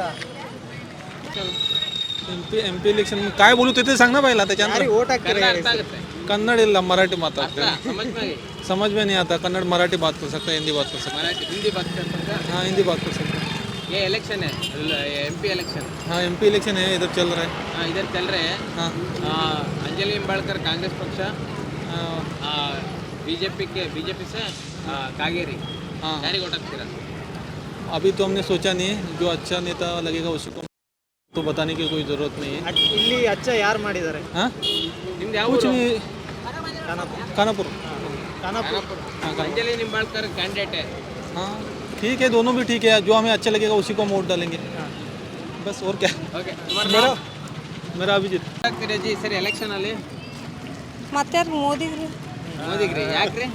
M P M P election काय बोलू ते सांग ना पहिला त्याच्यानंतर. ಓಟ್ कन्नड ಇಲ್ಲ मराठी ಮಾತಾಡ್ತಾರೆ समज ಸಮಜ್ में समझ आता. कन्नड मराठी बात कर सकता हिंदी बात कर सकता ಮರಾಠಿ ಹಿಂದಿ ಬಾತ್ है हाँ हिंदी बात कर सकता ये इलेक्शन है एम पी इलेक्शन हाँ एम पी इलेक्शन है इधर चल रहा है हाँ इधर चल रहे हैं हाँ ಆ, ಅಂಜಲಿ ನಿಂಬಾಳ್ಕರ್ ಕಾಂಗ್ರೆಸ್ ಪಕ್ಷ हाँ, ಬಿಜೆಪಿ ಕೆ ಬಿಜೆಪಿ ಸೆ ಆ, ಕಾಗೇರಿ हाँ ಯಾರಿಗೆ ಓಟ್ ಹಾಕ್ತೀರಾ अभी तो हमने सोचा नहीं जो अच्छा नेता लगेगा उसी को तो बताने की कोई ज़रूरत नहीं है ಇಲ್ಲಿ ಅಚ್ಚ ಯಾರು ಮಾಡಿದ್ದಾರೆ हाँ ನಿಮ್ದು ಯಾವ कुछ ಊರು? नहीं खानापुर ಖಾನಾಪುರ. ಅಂಜಲಿ ನಿಂಬಾಳ್ಕರ್ ಕ್ಯಾಂಡಿಡೇಟ್ है हाँ ठीक है दोनों भी ठीक है जो हमें अच्छा लगेगा उसी को हम वोट डालेंगे बस और क्या ಓಕೆ ಸುಮಾರು मेरा अभिजीत ಹಾಕ್ತೀರಾ ಜಿ ಸರಿ ಎಲೆಕ್ಷನ್ ಅಲ್ಲಿ ಮತ್ತೆ ಮೋದಿಗ್ರಿ ಮೋದಿಗ್ರಿ ಯಾಕ್ರಿ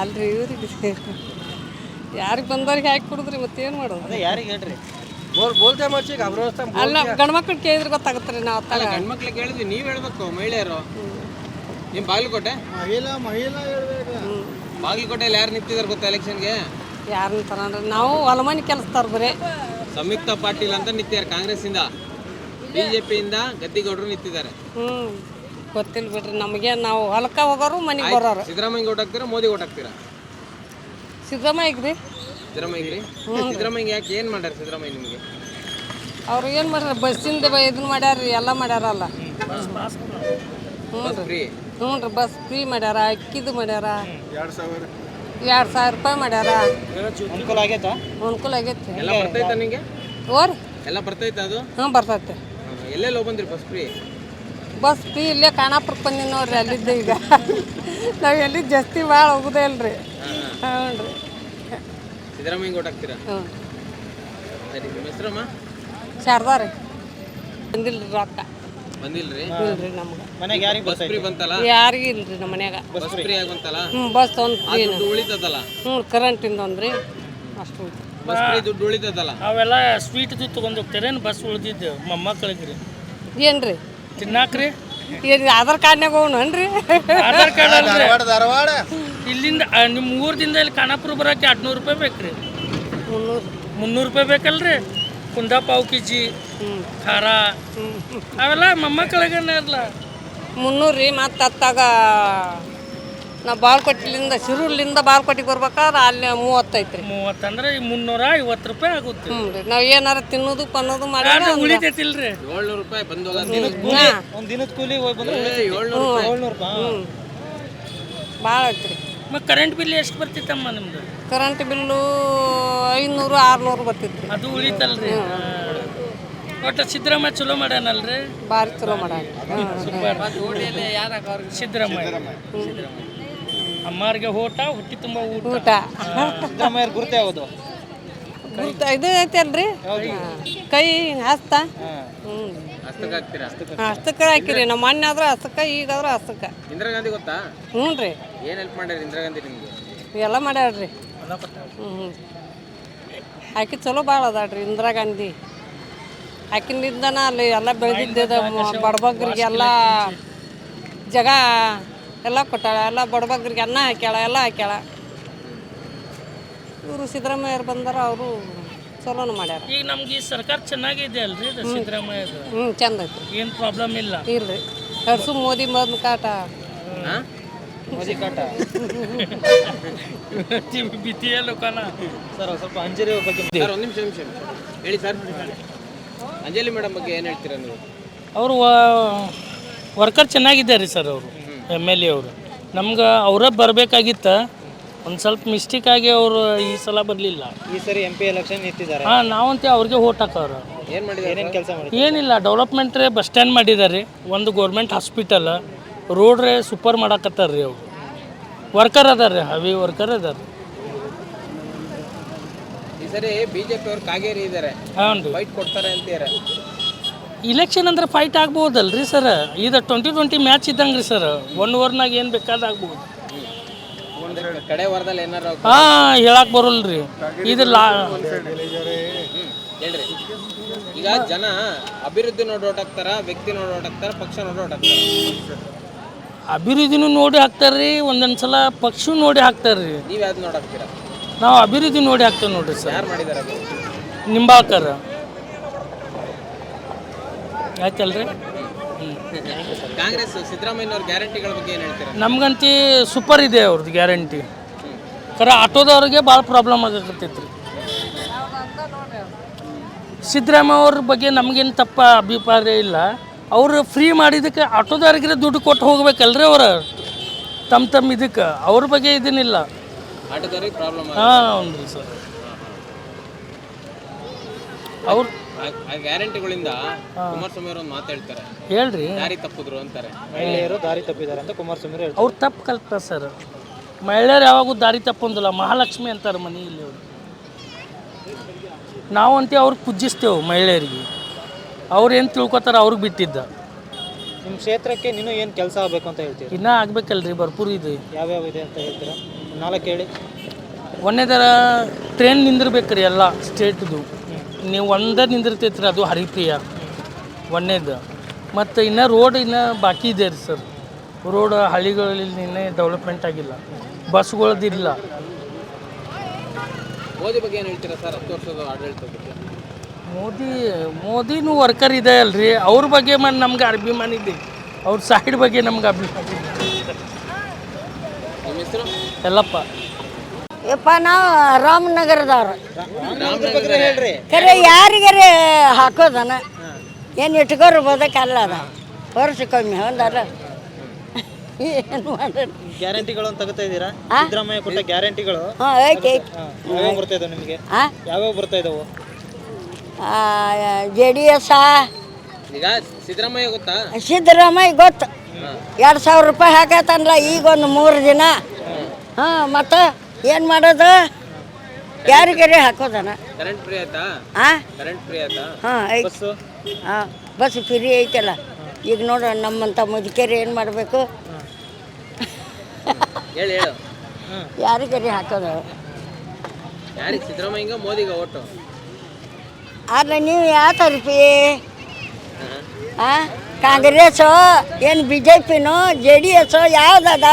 ಅಲ್ರಿ ಇವ್ರಿಗೆ ಯಾರಿಗೆ ಬಂದವ್ರಿಗೆ ಹಾಕಿ ಕೊಡುದ್ರಿ ಮತ್ತೇನು ಮಾಡೋದು ಯಾರಿಗೆ ಹೇಳ್ರಿ ಬೋಲ್ ಬೋಲ್ತೆ ಮಚ್ಚಿ ಗಬ್ರವಸ್ಥ ಅಲ್ಲ ಗಂಡ್ಮಕ್ಳು ಕೇಳಿದ್ರೆ ಗೊತ್ತಾಗತ್ತೆ ರೀ ನಾವು ಅಲ್ಲ ಗಂಡ್ಮಕ್ಳಿಗೆ ಹೇಳಿದ್ವಿ ನೀವು ಹೇಳ್ಬೇಕು ಮಹಿಳೆಯರು ನಿಮ್ಮ ಬಾಗಲಕೋಟೆ महिला महिला ಹೇಳ್ಬೇಕು ಬಾಗಲಕೋಟೆಯಲ್ಲಿ ಯಾರು ನಿಂತಿದ್ದಾರೆ ಗೊತ್ತಾ ಎಲೆಕ್ಷನ್ಗೆ ಯಾರನ್ನ ತಗೊಂಡ್ರಿ ನಾವು ಹೊಲಮನಿ ಕೆಲಸದವ್ರು ಬರೀ. ಸಂಯುಕ್ತ ಪಾಟೀಲ್ ಅಂತ ನಿಂತಿದ್ದಾರೆ ಕಾಂಗ್ರೆಸ್ಸಿಂದ. ಬಿಜೆಪಿಯಿಂದ ಗದ್ದಿಗೌಡರು ನಿಂತಿದ್ದಾರೆ. ಹ್ಞೂ ಗೊತ್ತಿಲ್ಲ ಬಿಡ್ರಿ ನಮಗೆ ನಾವು ಹೊಲಕ್ಕೆ ಹೋಗೋರು ಮನೆಗೆ ಬರೋರು. ಸಿದ್ದರಾಮಯ್ಯ ಓಟ್ ಹಾಕ್ತೀರಾ ಮೋದಿ ಓಟ್ ಹಾಕ್ತೀರಾ? ಸಿದ್ದರಾಮಯ್ಯಗೆ ರೀ. ಸಿದ್ದರಾಮಯ್ಯ ಸಿದ್ದರಾಮಯ್ಯ ಯಾಕೆ ಏನು ಮಾಡ್ಯಾರ ಸಿದ್ದರಾಮಯ್ಯ ನಿಮಗೆ? ಅವ್ರು ಏನು ಮಾಡ್ಯಾರ ಬಸ್ಸಿಂದ ಇದನ್ನ ಮಾಡ್ಯಾರ ಎಲ್ಲ ಮಾಡ್ಯಾರಲ್ಲ ಹ್ಞೂ ರೀ ಫ್ರೀ? ಹ್ಞೂ ರೀ. ಬಸ್ ಫ್ರೀ ಮಾಡ್ಯಾರ ಅಕ್ಕಿದು ಮಾಡ್ಯಾರ. ಎರಡು ಸಾವಿರ. ಎರಡು ಸಾವಿರ ರೂಪಾಯಿ ಮಾಡ್ಯಾರ. ಅನುಕೂಲ ಆಗೈತಾ? ಅನುಕೂಲ ಆಗೈತಿ. ಎಲ್ಲ ಬರ್ತೈತಾ ನಿಮಗೆ ಓರಿ ಎಲ್ಲ ಬರ್ತೈತಾ ಅದು? ಹ್ಞೂ ಬರ್ತೈತೆ. ಎಲ್ಲೆಲ್ಲಿ ಹೋಗಿ ಬಂದ್ರಿ ಬಸ್ ಫ್ರೀ ಬಸ್ ಫ್ರೀ ಇಲ್ಲೇ ಖಾನಾಪುರಕ್ಕೆ ಬಂದೀನಿ ನೋಡ್ರಿ ಅಲ್ಲಿದ್ದೆ ಈಗ. ನಾವು ಎಲ್ಲಿ ಜಾಸ್ತಿ ಭಾಳ ಹೋಗುದೇ ಅಲ್ರಿ ಹ್ಞೂ ರೀ ಸಿದ್ದರಾಮಯ್ಯ ಓಟ್ ಹಾಕ್ತೀರಾ? ಹ್ಞೂ. ಸರಿ ನಿಮ್ಮ ಹೆಸರಮ್ಮ? ಶಾರದಾ ರೀ. ಬಂದಿಲ್ಲ ರೀ ರೊಕ್ಕ. ಬಂದಿಲ್ರಿ? ಇಲ್ರಿ ನಮ್ಗೆ. ಮನೆಗೆ ಯಾರಿಗೆ ಬಸ್ ಫ್ರೀ ಬಂತಲ್ಲ? ಯಾರಿಗೂ ಇಲ್ರಿ ನಮ್ಮ ಮನ್ಯಾಗ. Bus free? ಆಗಿ ಬಂತಲ್ಲ ಹ್ಞೂ ಬಸ್ ಒಂದು ಆ ಫ್ರೀ. ದುಡ್ಡು ಉಳಿತದಲ್ಲ? ಹ್ಞೂ ಕರೆಂಟಿಂದ ಒಂದ್ರಿ. ಅಷ್ಟು ಬಸ್ ಫ್ರೀ ದುಡ್ಡು ಉಳಿತದಲ್ಲ? ಅವೆಲ್ಲ ಸ್ವೀಟ್ದು ತೊಗೊಂಡು ಹೋಗ್ತೀರೇನು ಬಸ್ ಉಳ್ದಿದ್ದು? ಮೊಮ್ಮಕ್ಕಳಿಗೆ ರೀ. ಏನ್ರಿ? ತಿನ್ನಾಕ್ರಿ ಏನು ಆಧಾರ್ ಕಾರ್ಡ್ನಾಗ ಹೋಗ್ನನ್ರಿ ಆಧಾರ್ ಕಾರ್ಡ್ ಅಲ್ರಿ. ಧಾರವಾಡ ಇಲ್ಲಿಂದ ಆ, ನಿಮ್ಮ ಊರ್ದಿಂದ ಇಲ್ಲಿ ಖಾನಾಪುರ ಬರೋಕೆ ಎರಡ್ನೂರು ರೂಪಾಯಿ ಬೇಕ್ರಿ. ಮುನ್ನೂರು. ಮುನ್ನೂರು ರೂಪಾಯಿ ಬೇಕಲ್ರಿ. ಕುಂದ ಪಾವ್ ಕೆ ಜಿ ಖಾರ ಅವೆಲ್ಲ ಮೊಮ್ಮಕ್ಕಳಿಗೆ ಇರಲ್ಲ ಮುನ್ನೂರು ರೀ ಮತ್ತು ಹತ್ತಾಗ ನಾವು ಬಾಳ್ಕೊಟ್ಟಿಲಿಂದ ಶಿರೂರ್ಲಿಂದ ಬಾಲ್ಕೊಟ್ಟಿಗೆ ಬರ್ಬೇಕಾದ್ರೆ ಅಲ್ಲಿ ಮೂವತ್ತೈತೆ ರೀ ಮೂವತ್ತಂದ್ರೆ ಈ ಮುನ್ನೂರ ಐವತ್ತು ರೂಪಾಯಿ ಆಗುತ್ತೆ. ಹ್ಞೂ ರೀ ನಾವು ಏನಾರ ತಿನ್ನೋದು ಪನ್ನೋದು ಮಾಡಿದ್ರೆ ಉಳಿತೈತಿಲ್ರಿ. ಏಳ್ನೂರು ರೂಪಾಯಿ ಬಂದು ಒಂದು ದಿನದ ಕೂಲಿ ಹೋಗಿ ಬಂದ್ರೆ ಏಳ್ನೂರು ಏಳ್ನೂರು ರೂಪಾಯಿ ಭಾಳ ಆಯ್ತು ರೀ ಮತ್ತು ಕರೆಂಟ್ ಬಿಲ್ ಎಷ್ಟು ಬರ್ತಿತ್ತಮ್ಮ ನಿಮ್ದು? ಕರೆಂಟ್ ಬಿಲ್ಲು ಐನೂರು ಆರ್ನೂರು ಬರ್ತಿತ್ತು. ಅದು ಉಳಿತಲ್ರಿ? ಒಟ್ಟು ಸಿದ್ದರಾಮಯ್ಯ ಚಲೋ ಮಾಡ್ಯಾನಲ್ರಿ? ಭಾರಿ ಚಲೋ ಮಾಡ್ಯಾರ ಸಿದ್ದರಾಮಯ್ಯ. ಅಮ್ಮಾರಿಗೆ ಊಟ ಹುಟ್ಟಿ ತುಂಬ ಊಟ. ಊಟ. ಸಿದ್ದರಾಮಯ್ಯ ಗುರುತ ಯಾವುದು? ಗುರುತ ಇದು ಐತೆ ಅಲ್ರಿ? ಕೈ ಹಸ್ತ. ಹಸ್ತಕ್ಕೆ ಹಾಕಿರಿ. ನಮ್ಮ ಮೊನ್ನೆ ಆದ್ರೆ ಹಸ್ತಕ್ಕೆ ಈಗಾದ್ರೆ ಹಸ್ತಕ್ಕೆ ಇಂದಿರಾ ಗಾಂಧಿ ಗೊತ್ತಾ? ಹ್ಞೂ ರೀ ಏನು ಹೆಲ್ಪ್ ಮಾಡ್ಯಾರ ಇಂದಿರಾ ಗಾಂಧಿ ನಿಮಗೆ? ಎಲ್ಲ ಮಾಡ್ಯಾಳ್ರಿ. ಹ್ಞೂ ಆಕೆ ಚಲೋ ಭಾಳ ಅದಾಳ್ರಿ ಇಂದಿರಾ ಗಾಂಧಿ. ಆಕಿನಿಂದನ ಅಲ್ಲಿ ಎಲ್ಲ ಬೆಳೆದಿದ್ದ ಬಡಬಗ್ರಿಗೆಲ್ಲ ಜಗ ಎಲ್ಲ ಕೊಟ್ಟಾಳ ಎಲ್ಲ ಬಡಬಗ್ರಿಗೆ ಅನ್ನ ಹಾಕ್ಯಾಳ ಎಲ್ಲ ಹಾಕ್ಯಾಳ. ಇವರು ಸಿದ್ದರಾಮಯ್ಯರು ಬಂದಾರ ಅವರು ಚಲೋನು ಮಾಡ್ಯಾರ. ಈಗ ನಮ್ಗೆ ಈ ಸರ್ಕಾರ ಚೆನ್ನಾಗಿದೆ ಅಲ್ರಿ ಸಿದ್ದರಾಮಯ್ಯ ಹ್ಞೂ ಚಂದ ಐತಿ ಏನು ಪ್ರಾಬ್ಲಮ್ ಇಲ್ಲ? ಇಲ್ರಿ. ಹರ್ಸು ಮೋದಿ ಮದ್ ಕಾಟ. ಮೋದಿ ಕಾಟ ಬಿತ್ತಿಯ ಲೋಕನ. ಸರ್ ಸ್ವಲ್ಪ ಅಂಜರಿ ಬಗ್ಗೆ ಸರ್ ಒಂದು ನಿಮಿಷ ನಿಮಿಷ. ಹೇಳಿ ಸರ್ ಅಂಜಲಿ ಮೇಡಮ್ ಬಗ್ಗೆ ಏನು ಹೇಳ್ತೀರಾ ನೀವು? ಅವರು ವರ್ಕರ್ ಚೆನ್ನಾಗಿದ್ದಾರೆ ಸರ್ ಅವರು ಎಂ ಎಲ್ ಎ ಅವರು. ನಮ್ಗೆ ಅವರೇ ಬರಬೇಕಾಗಿತ್ತು. ಒಂದು ಸ್ವಲ್ಪ ಮಿಸ್ಟೇಕ್ ಆಗಿ ಅವರು ಈ ಸಲ ಬರಲಿಲ್ಲ. ಈ ಸರಿ ಎಂ ಪಿ ಎಲೆಕ್ಷನ್ ನಿಂತಿದ್ದಾರೆ. ಹಾಂ ನಾವಂತೆ ಅವ್ರಿಗೆ ಓಟ್ ಹಾಕೋರು ಏನು ಮಾಡಿದ್ದಾರೆ ಏನೇನು ಕೆಲಸ ಮಾಡಿ ಏನಿಲ್ಲ ಡೆವಲಪ್ಮೆಂಟ್ ರೀ ಬಸ್ ಸ್ಟ್ಯಾಂಡ್ ಮಾಡಿದ್ದಾರೆ. ಒಂದು ಗೌರ್ಮೆಂಟ್ ಹಾಸ್ಪಿಟಲ್ ರೋಡ್ ರೇ ಸೂಪರ್ ಮಾಡಾಕತ್ತಾರ ರೀ ಅವರು. ವರ್ಕರ್ ಅದಾರ ರೀ ಹವಿ ವರ್ಕರ್ ಅದಾರ ಈ ಸರಿ ಬಿಜೆಪಿ ಅವ್ರು ಕಾಗೇರಿ ಇದ್ದಾರೆ ಹಾಂ ರೀ. ಫೈಟ್ ಕೊಡ್ತಾರೆ ಅಂತೀರ? ಇಲೆಕ್ಷನ್ ಅಂದ್ರೆ ಫೈಟ್ ಆಗ್ಬೋದಲ್ರಿ ಸರ್ ಇದು ಟ್ವೆಂಟಿ ಟ್ವೆಂಟಿ ಮ್ಯಾಚ್ ಇದ್ದಂಗೆ ರೀ ಸರ್ ಒನ್ ಓವರ್ನಾಗ ಏನು ಬೇಕಾದ ಆಗ್ಬೋದು. ಕಡೆ ವಾರದಲ್ಲಿ ಏನಾರು ಹಾಂ ಹೇಳಕ್ ಬರಲ್ರಿ. ಇದು ಲಾ ಹೇಳ್ರಿ. ಈಗ ಜನ ಅಭಿವೃದ್ಧಿ ನೋಡಿ ಓಟ್ ಹಾಕ್ತಾರ ವ್ಯಕ್ತಿ ನೋಡಿ ಪಕ್ಷ ಹಾಕ್ತಾರ ಪಕ್ಷ ನೋಡಿ ಹಾಕ್ತಾರೆ ರೀ ಹಾಕ್ತಾರ್ರಿ ಒಂದೊಂದು ಸಲ ಪಕ್ಷ ನೋಡಿ ನೀವು ಯಾವ್ದು ಹಾಕ್ತೀರಾ? ನಾವು ಅಭಿವೃದ್ಧಿ ನೋಡಿ ಹಾಕ್ತೇವೆ ನೋಡ್ರಿ ಸರ್. ಯಾರು ಅದು? ನಿಂಬಾಳ್ಕರ್. ಆಯ್ತಲ್ರಿ? ಕಾಂಗ್ರೆಸ್ ಸಿದ್ದರಾಮಯ್ಯನವ್ರ ಗ್ಯಾರಂಟಿಗಳ ಬಗ್ಗೆ ಏನು ಹೇಳ್ತೀರಾ? ನಮ್ಗಂತಿ ಸೂಪರ್ ಇದೆ ಅವ್ರದ್ದು ಗ್ಯಾರಂಟಿ. ಖರೆ ಆಟೋದವ್ರಿಗೆ ಭಾಳ ಪ್ರಾಬ್ಲಮ್ ಆಗಕತ್ತೈತೆ ರೀ ಸಿದ್ದರಾಮಯ್ಯ ಅವ್ರ ಬಗ್ಗೆ ನಮಗೇನು ತಪ್ಪ ಅಭಿಪ್ರಾಯ ಇಲ್ಲ. ಅವರು ಫ್ರೀ ಮಾಡಿದ್ದಕ್ಕೆ ಆಟೋದಾರಿಗೆ ದುಡ್ಡು ಕೊಟ್ಟು ಹೋಗ್ಬೇಕಲ್ರಿ ಅವರು? ತಮ್ಮ ತಮ್ಮ ಇದಕ್ಕೆ. ಅವ್ರ ಬಗ್ಗೆ ಇದನ್ನಿಲ್ಲ ಆಟೋದವ್ರಿಗೆ ಪ್ರಾಬ್ಲಮ್ ಹಾಂ ರೀ ಸರ್. ಅವ್ರು ಆ ಗ್ಯಾರಂಟಿಗಳಿಂದ ಕುಮಾರಸ್ವಾಮಿ ಅವರು ಒಂದು ಮಾತು ಹೇಳ್ತಾರೆ. ಹೇಳ್ರಿ. ದಾರಿ ತಪ್ಪಿದ್ರು ಅಂತಾರೆ. ಮಹಿಳೆಯರು ದಾರಿ ತಪ್ಪಿದ್ದಾರೆ ಅಂತ ಕುಮಾರಸ್ವಾಮಿ ಅವ್ರು ತಪ್ಪು ಕಲ್ತಾರೆ ಸರ್. ಮಹಿಳೆಯರು ಯಾವಾಗೂ ದಾರಿ ತಪ್ಪೊಂದಿಲ್ಲ. ಮಹಾಲಕ್ಷ್ಮಿ ಅಂತಾರೆ ಮನೆಯಲ್ಲಿ ಅವರು. ನಾವಂತೆ ಅವ್ರು ಪೂಜಿಸ್ತೇವೆ ಮಹಿಳೆಯರಿಗೆ. ಅವ್ರು ಏನು ತಿಳ್ಕೊತಾರೆ ಅವ್ರಿಗೆ ಬಿಟ್ಟಿದ್ದ. ನಿಮ್ಮ ಕ್ಷೇತ್ರಕ್ಕೆ ನೀನು ಏನು ಕೆಲಸ ಆಗಬೇಕು ಅಂತ ಹೇಳ್ತೀರಿ? ಇನ್ನೂ ಆಗ್ಬೇಕಲ್ರಿ ಭರ್ಪೂರ್ ಇದೆ. ಯಾವ್ಯಾವ ಇದೆ ಅಂತ ಹೇಳ್ತೀರಾ? ನಾಲ್ಕು ಹೇಳಿ. ಒಂದೇದರ ಟ್ರೈನ್ ನಿಂದಿರ್ಬೇಕ್ರಿ ಎಲ್ಲ ಸ್ಟೇಟ್ದು ನೀವು ಒಂದೇ ನಿಂದಿರ್ತೈತ್ರಿ ಅದು ಹರಿಪ್ರಿಯ. ಒಂದೇದು. ಮತ್ತು ಇನ್ನೂ ರೋಡ್ ಇನ್ನೂ ಬಾಕಿ ಇದೆ ರೀ ಸರ್. ರೋಡ್ ಹಳ್ಳಿಗಳಲ್ಲಿ ಇನ್ನೇ ಡೆವಲಪ್ಮೆಂಟ್ ಆಗಿಲ್ಲ. ಬಸ್ಗಳದಿಲ್ಲ ಓದಿ ಬಗ್ಗೆ ಏನು ಹೇಳ್ತೀರಾ ಸರ್? ಹತ್ತು ವರ್ಷದ ಆಡಳಿತ ಬಗ್ಗೆ. ಮೋದಿ ಮೋದಿನೂ ವರ್ಕರ್ ಇದೆ ಅಲ್ರಿ. ಅವ್ರ ಬಗ್ಗೆ ಮನ್ ನಮ್ಗೆ ಅಭಿಮಾನ ಇದೆ. ಅವ್ರ ಸೈಡ್ ಬಗ್ಗೆ ನಮ್ಗೆ ಅಭಿಮಾನ ಇದೆ. ಎಲ್ಲಪ್ಪ ಯಪ್ಪ ನಾವು ರಾಮನಗರದವ್ರು. ಹೇಳ್ರಿ. ಖರೆ ಯಾರಿಗಾರೆ ಹಾಕೋದನ? ಏನು ಇಟ್ಕೋರು ಅಲ್ಲ ಅದ. ವರ್ಷಕ್ಕೊಮ್ಮೆ ಒಂದಾರ ಏನು ಗ್ಯಾರಂಟಿಗಳು ಅಂತ ತಗೋತಾ ಇದ್ದೀರಾ? ಆ? ಸಿದ್ದರಾಮಯ್ಯ ಕೊಟ್ಟ ಗ್ಯಾರಂಟಿಗಳು? ಹಾಂ ಬರ್ತಾ ಇದಾವೆ ನಿಮಗೆ? ಯಾವ್ಯಾವ ಬರ್ತಾ ಇದಾವೆ? ಜೆ ಡಿ ಎಸ್ ಈಗ ಸಿದ್ದರಾಮಯ್ಯ ಗೊತ್ತಾ? ಸಿದ್ದರಾಮಯ್ಯ ಗೊತ್ತು. ಎರಡು ಸಾವಿರ ರೂಪಾಯಿ ಹಾಕತ್ತಂದ್ರ ಈಗ ಒಂದು ಮೂರು ದಿನ. ಹಾಂ ಮತ್ತು ಏನು ಮಾಡೋದು? ಯಾರಿಗಾರೆ ಹಾಕೋದನ? ಕರೆಂಟ್ ಫ್ರೀ ಆಯ್ತಾ? ಹಾಂ ಕರೆಂಟ್ ಫ್ರೀ ಆಯ್ತಾ? ಹಾಂ ಐತೆ ಬಸ್ಸು? ಹಾಂ ಬಸ್ ಫ್ರೀ ಐತಲ್ಲ. ಈಗ ನೋಡ ನಮ್ಮಂಥ ಮುದುಕೇರಿ ಏನು ಮಾಡಬೇಕು? ಹೇಳಿ ಹೇಳು. ಯಾರಿಗಾರಿ ಹಾಕೋದು? ಯಾರಿಗೆ? ಸಿದ್ದರಾಮಯ್ಯಂಗ ಮೋದಿಗ ಓಟು ಆದ್ರೆ ನೀವು ಯಾವ ತರಪಿ ಹಾಂ? ಕಾಂಗ್ರೆಸ್ಸು ಏನು ಬಿ ಜೆ ಪಿನೋ ಜೆ ಡಿ ಎಸ್ಸು ಯಾವುದದ?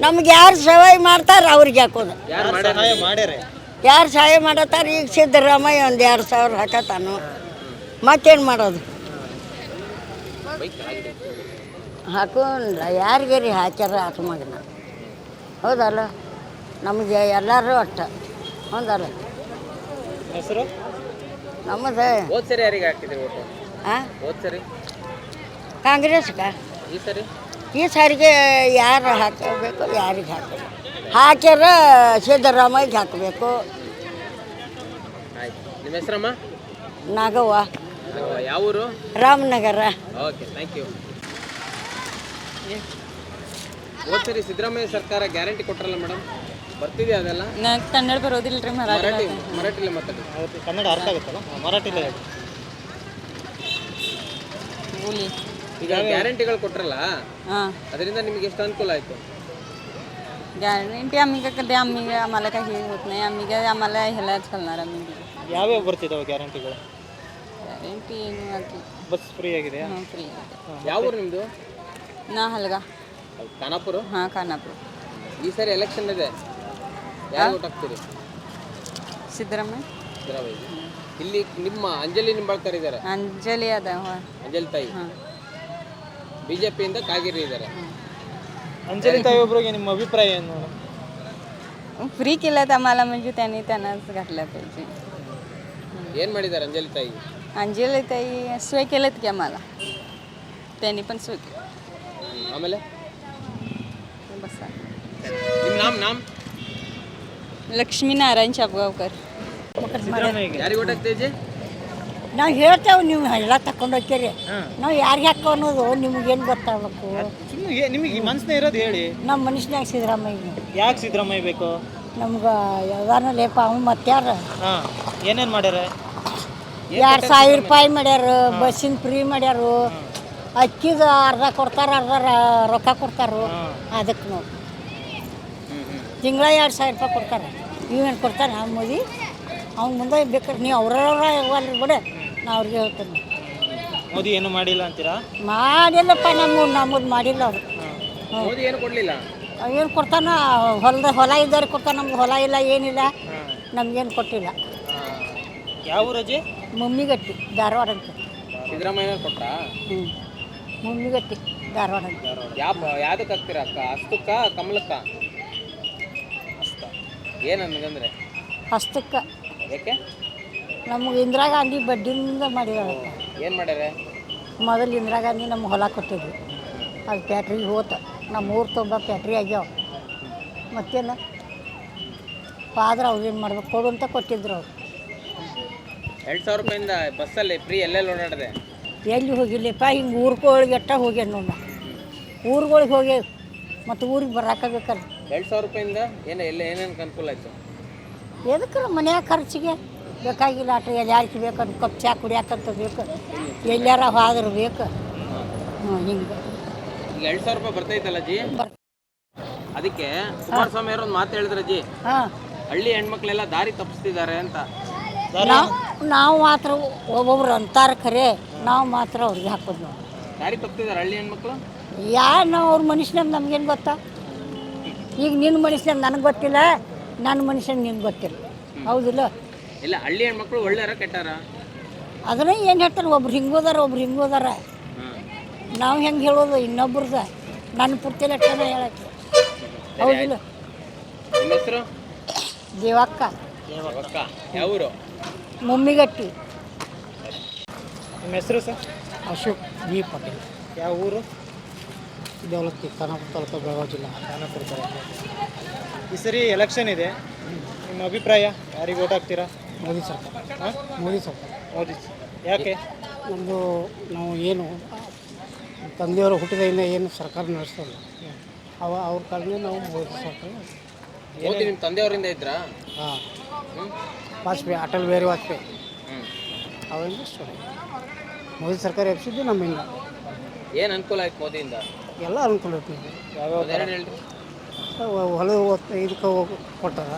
ನಮ್ಗೆ ಯಾರು ಸಹಾಯ ಮಾಡ್ತಾರೆ ಅವ್ರಿಗೆ ಹಾಕೋದು. ಯಾರು ಸಹಾಯ ಮಾಡತ್ತಾರೆ ಯಾರು ಸಹಾಯ ಮಾಡತ್ತಾರ? ಈಗ ಸಿದ್ದರಾಮಯ್ಯ ಒಂದು ಎರಡು ಸಾವಿರ ಹಾಕತ್ತಾನು. ಮತ್ತೇನು ಮಾಡೋದು? ಹಾಕೋಲ್ಲ ಯಾರಿಗೇರಿ ಹಾಕ್ಯಾರ ಆತು ಮಗನ? ಹೌದಲ್ಲ? ನಮಗೆ ಎಲ್ಲರೂ ಅಷ್ಟ ಹೌದಲ್ಲ? ಹೆಸರು? ನಮ್ಮದು. ಹೋದ್ ಸರಿ ಯಾರಿಗೆ ಹಾಕಿದ್ರಿ ಓಟು ಹಾಂ ಹೋದ್ ಸರಿ. ಕಾಂಗ್ರೆಸ್ಗೆ? ಈ ಸರಿ? ಈ ಸಾರಿಗೆ ಯಾರು ಹಾಕಬೇಕು ಯಾರಿಗೆ ಹಾಕಬೇಕು? ಹಾಕ್ಯಾರ ಸಿದ್ದರಾಮಯ್ಯಗೆ ಹಾಕಬೇಕು. ಆಯ್ತು. ನಿಮ್ಮ ಹೆಸರಮ್ಮ? ನಾಗವ್ವ. ಯಾವ ಊರು? ರಾಮನಗರ. ಓಕೆ ಥ್ಯಾಂಕ್ ಯು ಹೋದ್ ಸರಿ ಸಿದ್ದರಾಮಯ್ಯ ಸರ್ಕಾರ ಗ್ಯಾರಂಟಿ ಕೊಟ್ರಲ್ಲ ಮೇಡಮ್ ಬರ್ತಿದೆ ಅದೆಲ್ಲ ನಂಗೆ ಕನ್ನಡ ಬರೋದಿಲ್ಲ ರೀ ಮರಾಠಿ ಮರಾಠಿಲೇ ಮಾತಾಡಿ ಕನ್ನಡ ಅರ್ಥ ಆಗುತ್ತಲ್ಲ ಮರಾಠಿಲೇ ಹೇಳಿ बोली ಈಗ ಗ್ಯಾರಂಟಿಗಳು ಕೊಟ್ರಲ್ಲ हां ಅದರಿಂದ ನಿಮಗೆ ಎಷ್ಟು ಅನುಕೂಲ ಆಯ್ತು गॅरंटी आम्ही काय कधी आम्ही आम्हाला काही हे होत नाही आम्ही काय आम्हाला ह्यालाच घालणार आम्ही ಯಾವ್ಯಾವ ಬರ್ತಿದ್ದಾವೆ ಗ್ಯಾರಂಟಿಗಳು गॅरंटी ಬಸ್ ಫ್ರೀ ಆಗಿದೆಯಾ फ्री ಯಾವ ಊರು ನಿಮ್ಮದು ना हलगा ಖಾನಾಪುರ हां खानापूर ಈ ಸರಿ ಎಲೆಕ್ಷನ್ ಇದೆ ಯಾರು ಓಟ್ ಸಿದ್ದರಾಮಯ್ಯ. ಇಲ್ಲಿ ನಿಮ್ಮ ಅಂಜಲಿ ನಿಂಬಾಳ್ಕರ್ ಇದ್ದಾರೆ ಅಂಜಲಿ ಅದಾವ ಅಂಜಲಿ ತಾಯಿ. ಬಿಜೆಪಿಯಿಂದ ಕಾಗಿರಿ ಇದ್ದಾರೆ ಅಂಜಲಿ ತಾಯಿ ಒಬ್ರಿಗೆ ನಿಮ್ಮ ಅಭಿಪ್ರಾಯ ಏನು? ಫ್ರೀ केलं तर आम्हाला म्हणजे त्यांनी त्यांनाच घातलं ಏನು ಏನ್ ಮಾಡಿದ್ದಾರೆ ಅಂಜಲಿ ತಾಯಿ? ಅಂಜಲಿ ತಾಯಿ सोय केलेत की आम्हाला ಪನ್ पण ಆಮೇಲೆ? बसा ನಾಮ್ ನಾಮ್? ಲಕ್ಷ್ಮೀನಾರಾಯಣ್ ಶಾಪ್ಗಾವ್ಕರ್ ನಾವು ಹೇಳ್ತೇವೆ ನೀವು ಎಲ್ಲ ತಕೊಂಡು ಹೋಗ್ತೀರಿ ನಾವು ಯಾರಿಗೆ ಹಾಕೋ ಅನ್ನೋದು ನಿಮ್ಗೇನು ಗೊತ್ತಾಗಬೇಕು ಸುಮ್ಮನೆ ಇರೋದು ಹೇಳಿ. ನಮ್ಮ ಮನುಷ್ಯನಾಗ ಸಿದ್ದರಾಮಯ್ಯ. ಯಾಕೆ ಸಿದ್ದರಾಮಯ್ಯ ಬೇಕು? ನಮ್ಗೆ ಯಾವ್ದಾರ ಲೇಪ ಅವ್ನು ಮತ್ತಾರ ಏನೇನು ಮಾಡ್ಯಾರ? ಎರಡು ಸಾವಿರ ರೂಪಾಯಿ ಮಾಡ್ಯಾರ ಬಸ್ಸಿನ ಫ್ರೀ ಮಾಡ್ಯಾರು. ಅಕ್ಕಿದ ಅರ್ಧ ಕೊಡ್ತಾರ ಅರ್ಧ ರೊಕ್ಕ ಕೊಡ್ತಾರು. ಅದಕ್ಕೆ ನೋಡಿ. ತಿಂಗಳ ಎರಡು ಸಾವಿರ ರೂಪಾಯಿ ಕೊಡ್ತಾರೆ. ಇವೇನು ಕೊಡ್ತಾನೆ ಆ ಮೋದಿ. ಅವ್ನು ಮುಂದೆ ಬೇಕಾದ್ರೆ ನೀವು ಅವ್ರವ್ರ ಅಲ್ರಿ ಬಿಡ. ನಾ ಅವ್ರಿಗೆ ಹೇಳ್ತೇನೆ. ಮೋದಿ ಏನು ಮಾಡಿಲ್ಲ ಅಂತೀರಾ? ಮಾಡಿಲ್ಲಪ್ಪ ನಮ್ಮ ನಮ್ಮದು ಮಾಡಿಲ್ಲ ಅವರು. ಮೋದಿ ಏನು ಕೊಡಲಿಲ್ಲ? ಏನು ಕೊಡ್ತಾನ ಹೊಲದ ಹೊಲ ಇದ್ದವ್ರಿಗೆ ಕೊಡ್ತಾನೆ ನಮ್ಗೆ ಹೊಲ ಇಲ್ಲ ಏನಿಲ್ಲ. ನಮ್ಗೇನು ಕೊಟ್ಟಿಲ್ಲ. ಯಾವ ರಜೆ ಮಮ್ಮಿಗಟ್ಟಿ ಧಾರವಾಡ ಅಂತ. ಸಿದ್ದರಾಮಯ್ಯ ಕೊಟ್ಟ ಹ್ಞೂ ಮಮ್ಮಿಗಟ್ಟಿ ಧಾರವಾಡ ಅಂತ. ಯಾವ ಯಾವ್ದಕ್ಕೆ ಹಾಕ್ತೀರಾ ಅಕ್ಕ? ಅಷ್ಟಕ್ಕ ಕಮಲಕ್ಕ? ಏನು ನನ್ಗಂದ್ರೆ ಹಸ್ತಕ್ಕೆ. ಯಾಕೆ? ನಮಗೆ ಇಂದಿರಾ ಗಾಂಧಿ ಬಡ್ಡಿಯಿಂದ ಏನು ಮಾಡ್ಯಾರ? ಮೊದಲು ಇಂದಿರಾ ಗಾಂಧಿ ನಮ್ಗೆ ಹೊಲ ಕೊಟ್ಟಿದ್ವಿ ಅದು ಫ್ಯಾಟ್ರಿಗೆ ಹೋತ. ನಮ್ಮ ಊರು ತುಂಬ ಫ್ಯಾಟ್ರಿ ಆಗ್ಯಾವ. ಮತ್ತೇನು? ಫಾದ್ರ ಅವ್ರು ಏನು ಮಾಡ್ಬೇಕು? ಕೊಡು ಅಂತ ಕೊಟ್ಟಿದ್ರು ಅವ್ರು. ಎರಡು ಸಾವಿರ ರೂಪಾಯಿಂದ ಬಸ್ಸಲ್ಲಿ ಫ್ರೀ ಎಲ್ಲೆಲ್ಲಿ ಓಡಾಡಿದೆ? ಎಲ್ಲಿ ಹೋಗಿಲ್ಲಪ್ಪ ಹಿಂಗೆ ಊರುಗಳಿಗೆ ಎಟ್ಟ ಹೋಗ್ಯಾನ ನೋಡ ಊರುಗಳಿಗೆ ಹೋಗ್ಯಾವ ಮತ್ತು ಊರಿಗೆ ಬರಾಕಬೇಕಲ್ಲ ಎರಡು ಸಾವಿರ ರೂಪಾಯಿಂದ ಏನು ಎಲ್ಲ ಏನೇನು ಅನುಕೂಲ ಆಯ್ತು? ಎದಕ್ಕೆ ಮನ್ಯಾಗ ಖರ್ಚಿಗೆ? ಬೇಕಾಗಿಲ್ಲ ಆಟ ಎಲ್ಲಿ ಯಾರಿಗೆ ಬೇಕು ಅದು ಕಪ್ ಚಾ ಕುಡಿಯಾಕಂತ ಬೇಕು. ಎಲ್ಲಾರ ಹೋದ್ರೆ ಬೇಕು. ಹ್ಞೂ ಹಿಂಗೆ. ಈಗ ಎರಡು ಸಾವಿರ ರೂಪಾಯಿ ಬರ್ತೈತಲ್ಲ ಜಿ ಅದಕ್ಕೆ ಕುಮಾರಸ್ವಾಮಿ ಅವರು ಒಂದು ಮಾತು ಹೇಳಿದ್ರೆ ಜಿ ಹಾಂ. ಹಳ್ಳಿ ಹೆಣ್ಮಕ್ಳೆಲ್ಲ ದಾರಿ ತಪ್ಪಿಸ್ತಿದ್ದಾರೆ ಅಂತ. ನಾವು ನಾವು ಮಾತ್ರ ಒಬ್ಬೊಬ್ರು ಅಂತಾರೆ ಖರೆ ನಾವು ಮಾತ್ರ ಅವ್ರಿಗೆ ಹಾಕೋದು. ನಾವು ದಾರಿ ತಪ್ಪಿದ್ದಾರೆ ಹಳ್ಳಿ ಹೆಣ್ಮಕ್ಳು? ಯಾರು ನಾವು ಅವ್ರ ಮನುಷ್ಯನಾಗ ನಮ್ಗೇನು ಗೊತ್ತಾ? ಈಗ ನಿನ್ನ ಮನುಷ್ಯ ನನಗೆ ಗೊತ್ತಿಲ್ಲ ನನ್ನ ಮನುಷ್ಯ ನಿನ್ಗೆ ಗೊತ್ತಿಲ್ಲ. ಹೌದಿಲ್ಲ? ಇಲ್ಲ ಹಳ್ಳಿ ಹೆಣ್ಮಕ್ಳು ಒಳ್ಳೆಯರ ಕೆಟ್ಟಾರ? ಅದನ್ನ ಏನು ಹೇಳ್ತಾರೆ? ಒಬ್ರು ಹಿಂಗೋದಾರ ಒಬ್ರು ಹಿಂಗೋದಾರ ನಾವು ಹೆಂಗೆ ಹೇಳೋದು? ಇನ್ನೊಬ್ರದ ನನ್ನ ಪೂರ್ತಿ ಲೆಕ್ಕನ ಹೇಳಕ್ಕೆ. ಹೌದಿಲ್ಲ? ನಿಮ್ಮ ಹೆಸರು? ದೇವಕ್ಕ. ಅಕ್ಕ ಯಾವ ಊರು? ಮಮ್ಮಿಗಟ್ಟಿ. ನಿಮ್ಮ ಹೆಸರು ಸರ್? ಅಶೋಕ್ ಜಿ ಪಟೇಲ್. ಯಾವ ಊರು? ದೇವಲತ್ತಿ ಖಾನಾಪುರ ತಾಲೂಕು ಬೆಳಗಾವಿ ಜಿಲ್ಲಾ ಖಾನಾಪುರ ತಾಲೂಕು. ಈ ಸರಿ ಎಲೆಕ್ಷನ್ ಇದೆ. ನಿಮ್ಮ ಅಭಿಪ್ರಾಯ? ಯಾರಿಗೆ ಓಟ್ ಹಾಕ್ತೀರಾ? ಮೋದಿ ಸರ್ಕಾರ. ಹಾಂ? ಮೋದಿ ಸರ್ಕಾರ. ಮೋದಿ ಯಾಕೆ? ನಮ್ಮದು ನಾವು ಏನು ತಂದೆಯವರು ಹುಟ್ಟಿದಿಂದ ಏನು ಸರ್ಕಾರ ನಡೆಸ್ತಾರೆ ಅವ ಅವ್ರ ಕಾರಣ ನಾವು ಮೋದಿ ಸರ್ಕಾರ. ಮೋದಿ ನಿಮ್ಮ ತಂದೆಯವರಿಂದ ಇದ್ರಾ? ಹಾಂ. ವಾಜಪೇಯಿ ಅಟಲ್ ಬಿಹಾರಿ ವಾಜಪೇಯಿ. ಅವರಿಂದ ಮೋದಿ ಸರ್ಕಾರ ಎಬ್ಸಿದ್ದು ನಮ್ಮಿಂದ. ಏನು ಅನುಕೂಲ ಆಯ್ತು ಮೋದಿಯಿಂದ? ಎಲ್ಲ ಅನುಕೂಲ ಐತಿ ಹೇಳ್ರಿ ಹೊಲ ಇದಕ್ಕೆ ಹೋಗಿ ಕೊಟ್ಟಾರ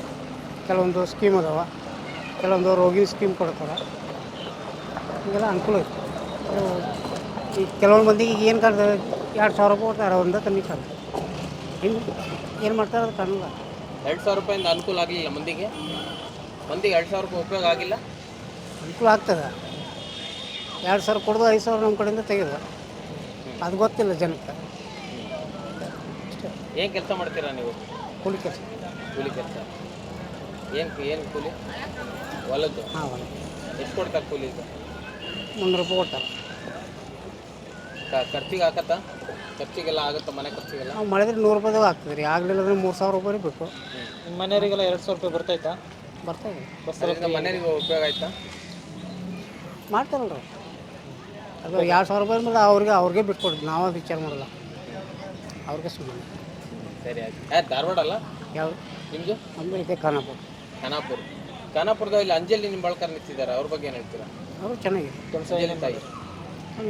ಕೆಲವೊಂದು ಸ್ಕೀಮ್ ಅದಾವ. ಕೆಲವೊಂದು ರೋಗಿ ಸ್ಕೀಮ್ ಕೊಡ್ತಾರೆ. ಹಿಂಗೆಲ್ಲ ಅನುಕೂಲ ಐತಿ ಅದು ಈ ಕೆಲವೊಂದು ಮಂದಿಗೆ ಏನು ಕಾಣ್ತದೆ? ಎರಡು ಸಾವಿರ ರೂಪಾಯಿ ಕೊಡ್ತಾರೆ ಒಂದ ಕಮ್ಮಿ ಕಾಣ್ತದೆ ಹಿಂಗೆ ಏನು ಮಾಡ್ತಾರೆ ಅದು ಕಾಣಲ್ಲ ಎರಡು ಸಾವಿರ ರೂಪಾಯಿಂದ ಅನುಕೂಲ ಆಗಲಿಲ್ಲ ಮಂದಿಗೆ? ಮಂದಿಗೆ ಎರಡು ಸಾವಿರ ರೂಪಾಯಿ ಉಪಯೋಗ ಆಗಿಲ್ಲ? ಅನುಕೂಲ ಆಗ್ತದೆ. ಎರಡು ಸಾವಿರ ಕೊಡೋದು ಐದು ಸಾವಿರ ನಮ್ಮ ಕಡೆಯಿಂದ ತೆಗೆದು. ಅದು ಗೊತ್ತಿಲ್ಲ ಜನಕ್ಕೆ. ಏನು ಕೆಲಸ ಮಾಡ್ತೀರಾ ನೀವು? ಕೂಲಿ ಕೆಲಸ. ಕೂಲಿ ಕೆಲಸ. ಏನು ಏನು ಕೂಲಿ? ಹೊಲದ್ದು. ಹಾಂ ಹೊಲ ಎಷ್ಟು ಕೊಡ್ತಾರೆ ಕೂಲಿ ಇದು? ಮುನ್ನೂರು ರೂಪಾಯಿ ಕೊಡ್ತಾರೆ. ಖರ್ಚಿಗೆ ಹಾಕತ್ತ ಖರ್ಚಿಗೆಲ್ಲ ಆಗುತ್ತಾ? ಮನೆ ಖರ್ಚಿಗೆಲ್ಲ? ನಾವು ಮಾಡಿದ್ರೆ ನೂರು ರೂಪಾಯಿದಾಗ ಆಗ್ತದೆ ರೀ. ಆಗಲಿಲ್ಲ ಅಂದ್ರೆ ಮೂರು ಸಾವಿರ ರೂಪಾಯಿ ಬೇಕು. ನಿಮ್ಮ ಮನೆಯವರಿಗೆಲ್ಲ ಎರಡು ಸಾವಿರ ರೂಪಾಯಿ ಬರ್ತೈತಾ ಬರ್ತಾ ಇದೆ. ಅದರಿಂದ ಮನೆಯವರಿಗೆ ಉಪಯೋಗ ಆಯ್ತಾ? ಮಾಡ್ತಾರಲ್ರಿ ಅದು ಎರಡು ಸಾವಿರ ರೂಪಾಯಿ ಅಂದ್ರೆ ಅವ್ರಿಗೆ ಅವ್ರಿಗೆ ಬಿಟ್ಕೊಡ್ತೀವಿ ನಾವು ವಿಚಾರ ಮಾಡಲ್ಲ. ಅವ್ರಿಗೆ ಸುಮ್ಮನೆ. ಸರಿ ಆಯ್ತು ಯಾರು ಧಾರವಾಡ ಅಲ್ಲ? ಯಾವುದು? ನಿಮ್ಮದು ಇದೆ ಖಾನಾಪುರ. ಖಾನಾಪುರ. ಇಲ್ಲಿ ಅಂಜಲಿ ನಿಂಬಾಳ್ಕರ್ ನಿಂತಿದ್ದಾರೆ ಅವ್ರ ಬಗ್ಗೆ ಏನು ಹೇಳ್ತೀರಾ? ಅವರು ಚೆನ್ನಾಗಿದೆ. ಅಂಜಲಿ ತಾಯಿ?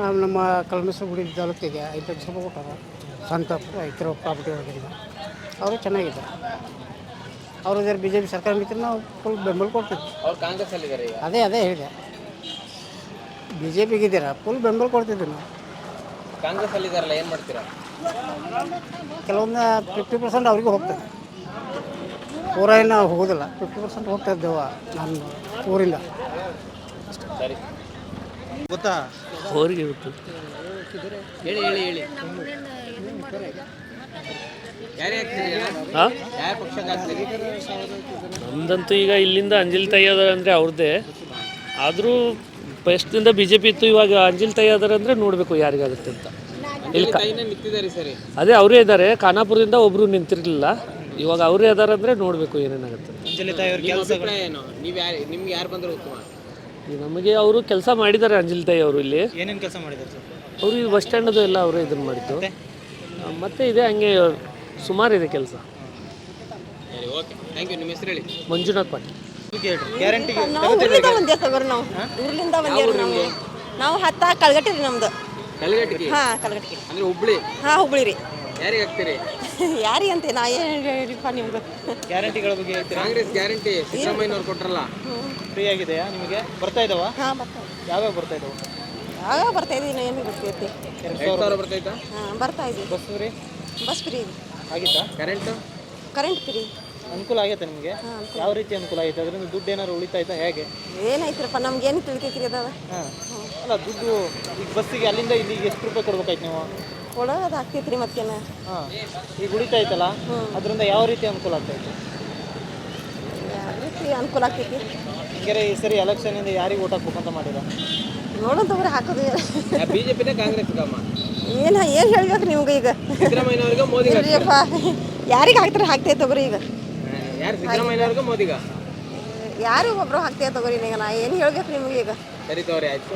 ನಾವು ನಮ್ಮ ಕಲ್ಮಸರು ಗುಡಿ ತಾಲೂಕಿಗೆ ಐದು ಲಕ್ಷ ರೂಪಾಯಿ ಕೊಟ್ಟಾರ ಸ್ವಂತ ರೈತರ ಪ್ರಾಪರ್ಟಿ ಒಳಗಿಂದ ಅವರು ಚೆನ್ನಾಗಿದೆ ಅವರು ಇದ್ದಾರೆ ಬಿ ಜೆ ಪಿ ಸರ್ಕಾರ ಮಿತ್ರ ನಾವು ಫುಲ್ ಬೆಂಬಲ ಕೊಡ್ತೀವಿ. ಅವ್ರು ಕಾಂಗ್ರೆಸ್ ಅಲ್ಲಿದ್ದಾರೆ ಈಗ? ಅದೇ ಅದೇ ಹೇಳಿದೆ. ಬಿ ಜೆ ಪಿಗಿದ್ದೀರಾ ಫುಲ್ ಬೆಂಬಲ ಕೊಡ್ತಿದ್ವಿ ನಾವು. ಕಾಂಗ್ರೆಸ್ ಅಲ್ಲಿದ್ದಾರಲ್ಲ ಏನು ಮಾಡ್ತೀರಾ? ಕೆಲವೊಂದು ಫಿಫ್ಟಿ ಪರ್ಸೆಂಟ್ ಅವ್ರಿಗೂ ಹೋಗ್ತದೆ. ಪೂರ ಏನು ಹೋಗೋದಿಲ್ಲ. ಫಿಫ್ಟಿ ಪರ್ಸೆಂಟ್ ಹೋಗ್ತಾ ಇದ್ದೇವ ನಾನು ಊರಿಂದ. ಸರಿ ಗೊತ್ತಾ. ಅವ್ರಿಗೆ ಹೇಳಿ ಹೇಳಿ. ಹೇಳಿ ನಮ್ದಂತೂ ಈಗ ಇಲ್ಲಿಂದ ಅಂಜಲಿ ತಾಯಿ ಅದಾರ ಅಂದರೆ ಅವ್ರದ್ದೇ ಆದರೂ ಫಸ್ಟಿಂದ ಬಿ ಜೆ ಪಿ ಇತ್ತು ಇವಾಗ ಅಂಜಲಿ ತಾಯಿ ಅದಾರ ಅಂದರೆ ನೋಡಬೇಕು ಯಾರಿಗಾಗುತ್ತೆ ಅಂತ. ಸರಿ. ಅದೇ ಅವರೇ ಇದ್ದಾರೆ. ಖಾನಾಪುರದಿಂದ ಒಬ್ರು ನಿಂತಿರಲಿಲ್ಲ. ಇವಾಗ ಅವರೇ ಅದಾರ ಅಂದ್ರೆ ನೋಡಬೇಕು ಏನೇನಾಗುತ್ತೆ. ಅಂಜಲಿ ತಾಯಿ ಅವ್ರ ಕೆಲಸ ಏನು? ನೀವು ಯಾರು ಯಾರು ಬಂದರೂ ಉತ್ತಮ? ಈಗ ನಮಗೆ ಅವರು ಕೆಲಸ ಮಾಡಿದ್ದಾರೆ ಅಂಜಲಿ ತಾಯಿ ಅವರು ಇಲ್ಲಿ. ಏನೇನು ಕೆಲಸ ಮಾಡಿದ್ದಾರೆ ಅವರು ಈ ಬಸ್ ಸ್ಟ್ಯಾಂಡದು ಎಲ್ಲ ಅವರೇ ಇದನ್ನ ಮಾಡಿದ್ದು. ಮತ್ತೆ? ಇದೆ ಹಂಗೆ ಸುಮಾರು ಇದೆ ಕೆಲಸ. ಓಕೆ. ಥ್ಯಾಂಕ್ ಯು ನಿಮ್ಮ ಹೆಸರು ಹೇಳಿ. ಮಂಜುನಾಥ್ ಪಾಟೀಲ್. ನಾವು ಊರ್ಲಿಂದ ನಾವು? ಊರ್ಲಿಂದ ಬಂದೇವ್ರಿ ನಾವು ನಾವು ಹತ್ತ ಕಳ್ಗಟ್ಟಿ ನಮ್ದು. ಕಲ್ಗಟ್ಟಿಗೆ ಹಾಂ ಕಲಗಟ್ಟಿಗೆ ಅಂದ್ರೆ ಹುಬ್ಳಿ? ಹಾಂ ಹುಬ್ಳಿ ರೀ. ಯಾರಿಗೆ ಆಗ್ತೀರಿ ಯಾರಿಗೆ ಅಂತ? ನಾ ಏನು ಹೇಳಿಪ್ಪ ನಿಮ್ದು ಗ್ಯಾರಂಟಿಗಳ ಬಗ್ಗೆ ಕಾಂಗ್ರೆಸ್ ಗ್ಯಾರಂಟಿ ಸಿದ್ದರಾಮಯ್ಯನವ್ರು ಕೊಟ್ರಲ್ಲ? ಫ್ರೀ ಆಗಿದೆಯಾ ನಿಮಗೆ? ಬರ್ತಾ ಇದಾವ? ಹಾಂ ಬರ್ತಾ ಯಾವ್ಯಾವ ಬರ್ತಾ ಇದಾವ? ಯಾವಾಗ ಬರ್ತಾ ಇದೀನಿ ಏನು ಗೊತ್ತೈತಿ. ಎರಡು ಸಾವಿರ ಬರ್ತೈತಾ ಹಾಂ ಬರ್ತಾ ಇದ್ದೀವಿ ಬಸ್ ಫ್ರೀ? ಬಸ್ ಫ್ರೀ ಆಗಿತ್ತಾ? ಕರೆಂಟು? Current free. ಅನುಕೂಲ ಆಗೈತೆ ನಿಮಗೆ? ಯಾವ ರೀತಿ ಅನುಕೂಲ ಆಗೈತೆ? ಅದರಿಂದ ದುಡ್ಡು ಏನಾದ್ರು ಉಳಿತಾಯ್ತಾ ಹೇಗೆ? ಏನಾಯ್ತ್ರಪ್ಪ? ನಮ್ಗೆ ಏನು ತಿಳಿತೈತಿ ಅದಾವ ಹಾಂ. ಅಲ್ಲ ದುಡ್ಡು ಈಗ ಬಸ್ಸಿಗೆ ಅಲ್ಲಿಂದ ಇಲ್ಲಿಗೆ ಎಷ್ಟು ರೂಪಾಯಿ ಕೊಡ್ಬೇಕಾಯ್ತು ನೀವು? ಕೊಡೋದು ರೀ ಮತ್ತೇನ ಹಾಂ ಈಗ ಉಳಿತಾಯ್ತಲ್ಲ? ಅದರಿಂದ ಯಾವ ರೀತಿ ಅನುಕೂಲ ಆಗ್ತೈತಿ? ಯಾವ ರೀತಿ ಅನುಕೂಲ ಆಗ್ತೈತಿ? ಹಿಂಗಾರೆ ಈ ಸರಿ ಎಲೆಕ್ಷನಿಂದ ಯಾರಿಗೆ ಓಟ್ ಹಾಕ್ಬೇಕಂತ ಅಂತ ನೋಡೋಣ ತಗೋರಿ ಹಾಕೋದು. ಬಿಜೆಪಿನೇ ಕಾಂಗ್ರೆಸ್ ಏನ ಏನು ಏನು ಹೇಳ್ಬೇಕು ನಿಮ್ಗೆ ಈಗ? ಸಿದ್ದರಾಮಯ್ಯನವ್ರಿಗೆ ಮೋದಿ ಯಾರಿಗೆ ಹಾಕ್ತಾರೆ ಹಾಕ್ತೈತೆ ತಗೋರಿ ಈಗ. ಯಾರು ಸಿದ್ದರಾಮಯ್ಯನವ್ರಿಗೆ ಮೋದಿಗ? ಯಾರು ಒಬ್ರು ಹಾಕ್ತೈತೆ ತಗೋರಿ ಈಗ ನಾ ಏನು ಹೇಳ್ಬೇಕು ನಿಮ್ಗೆ ಈಗ? ಸರಿ ತಗೋರಿ ಆಯ್ತು.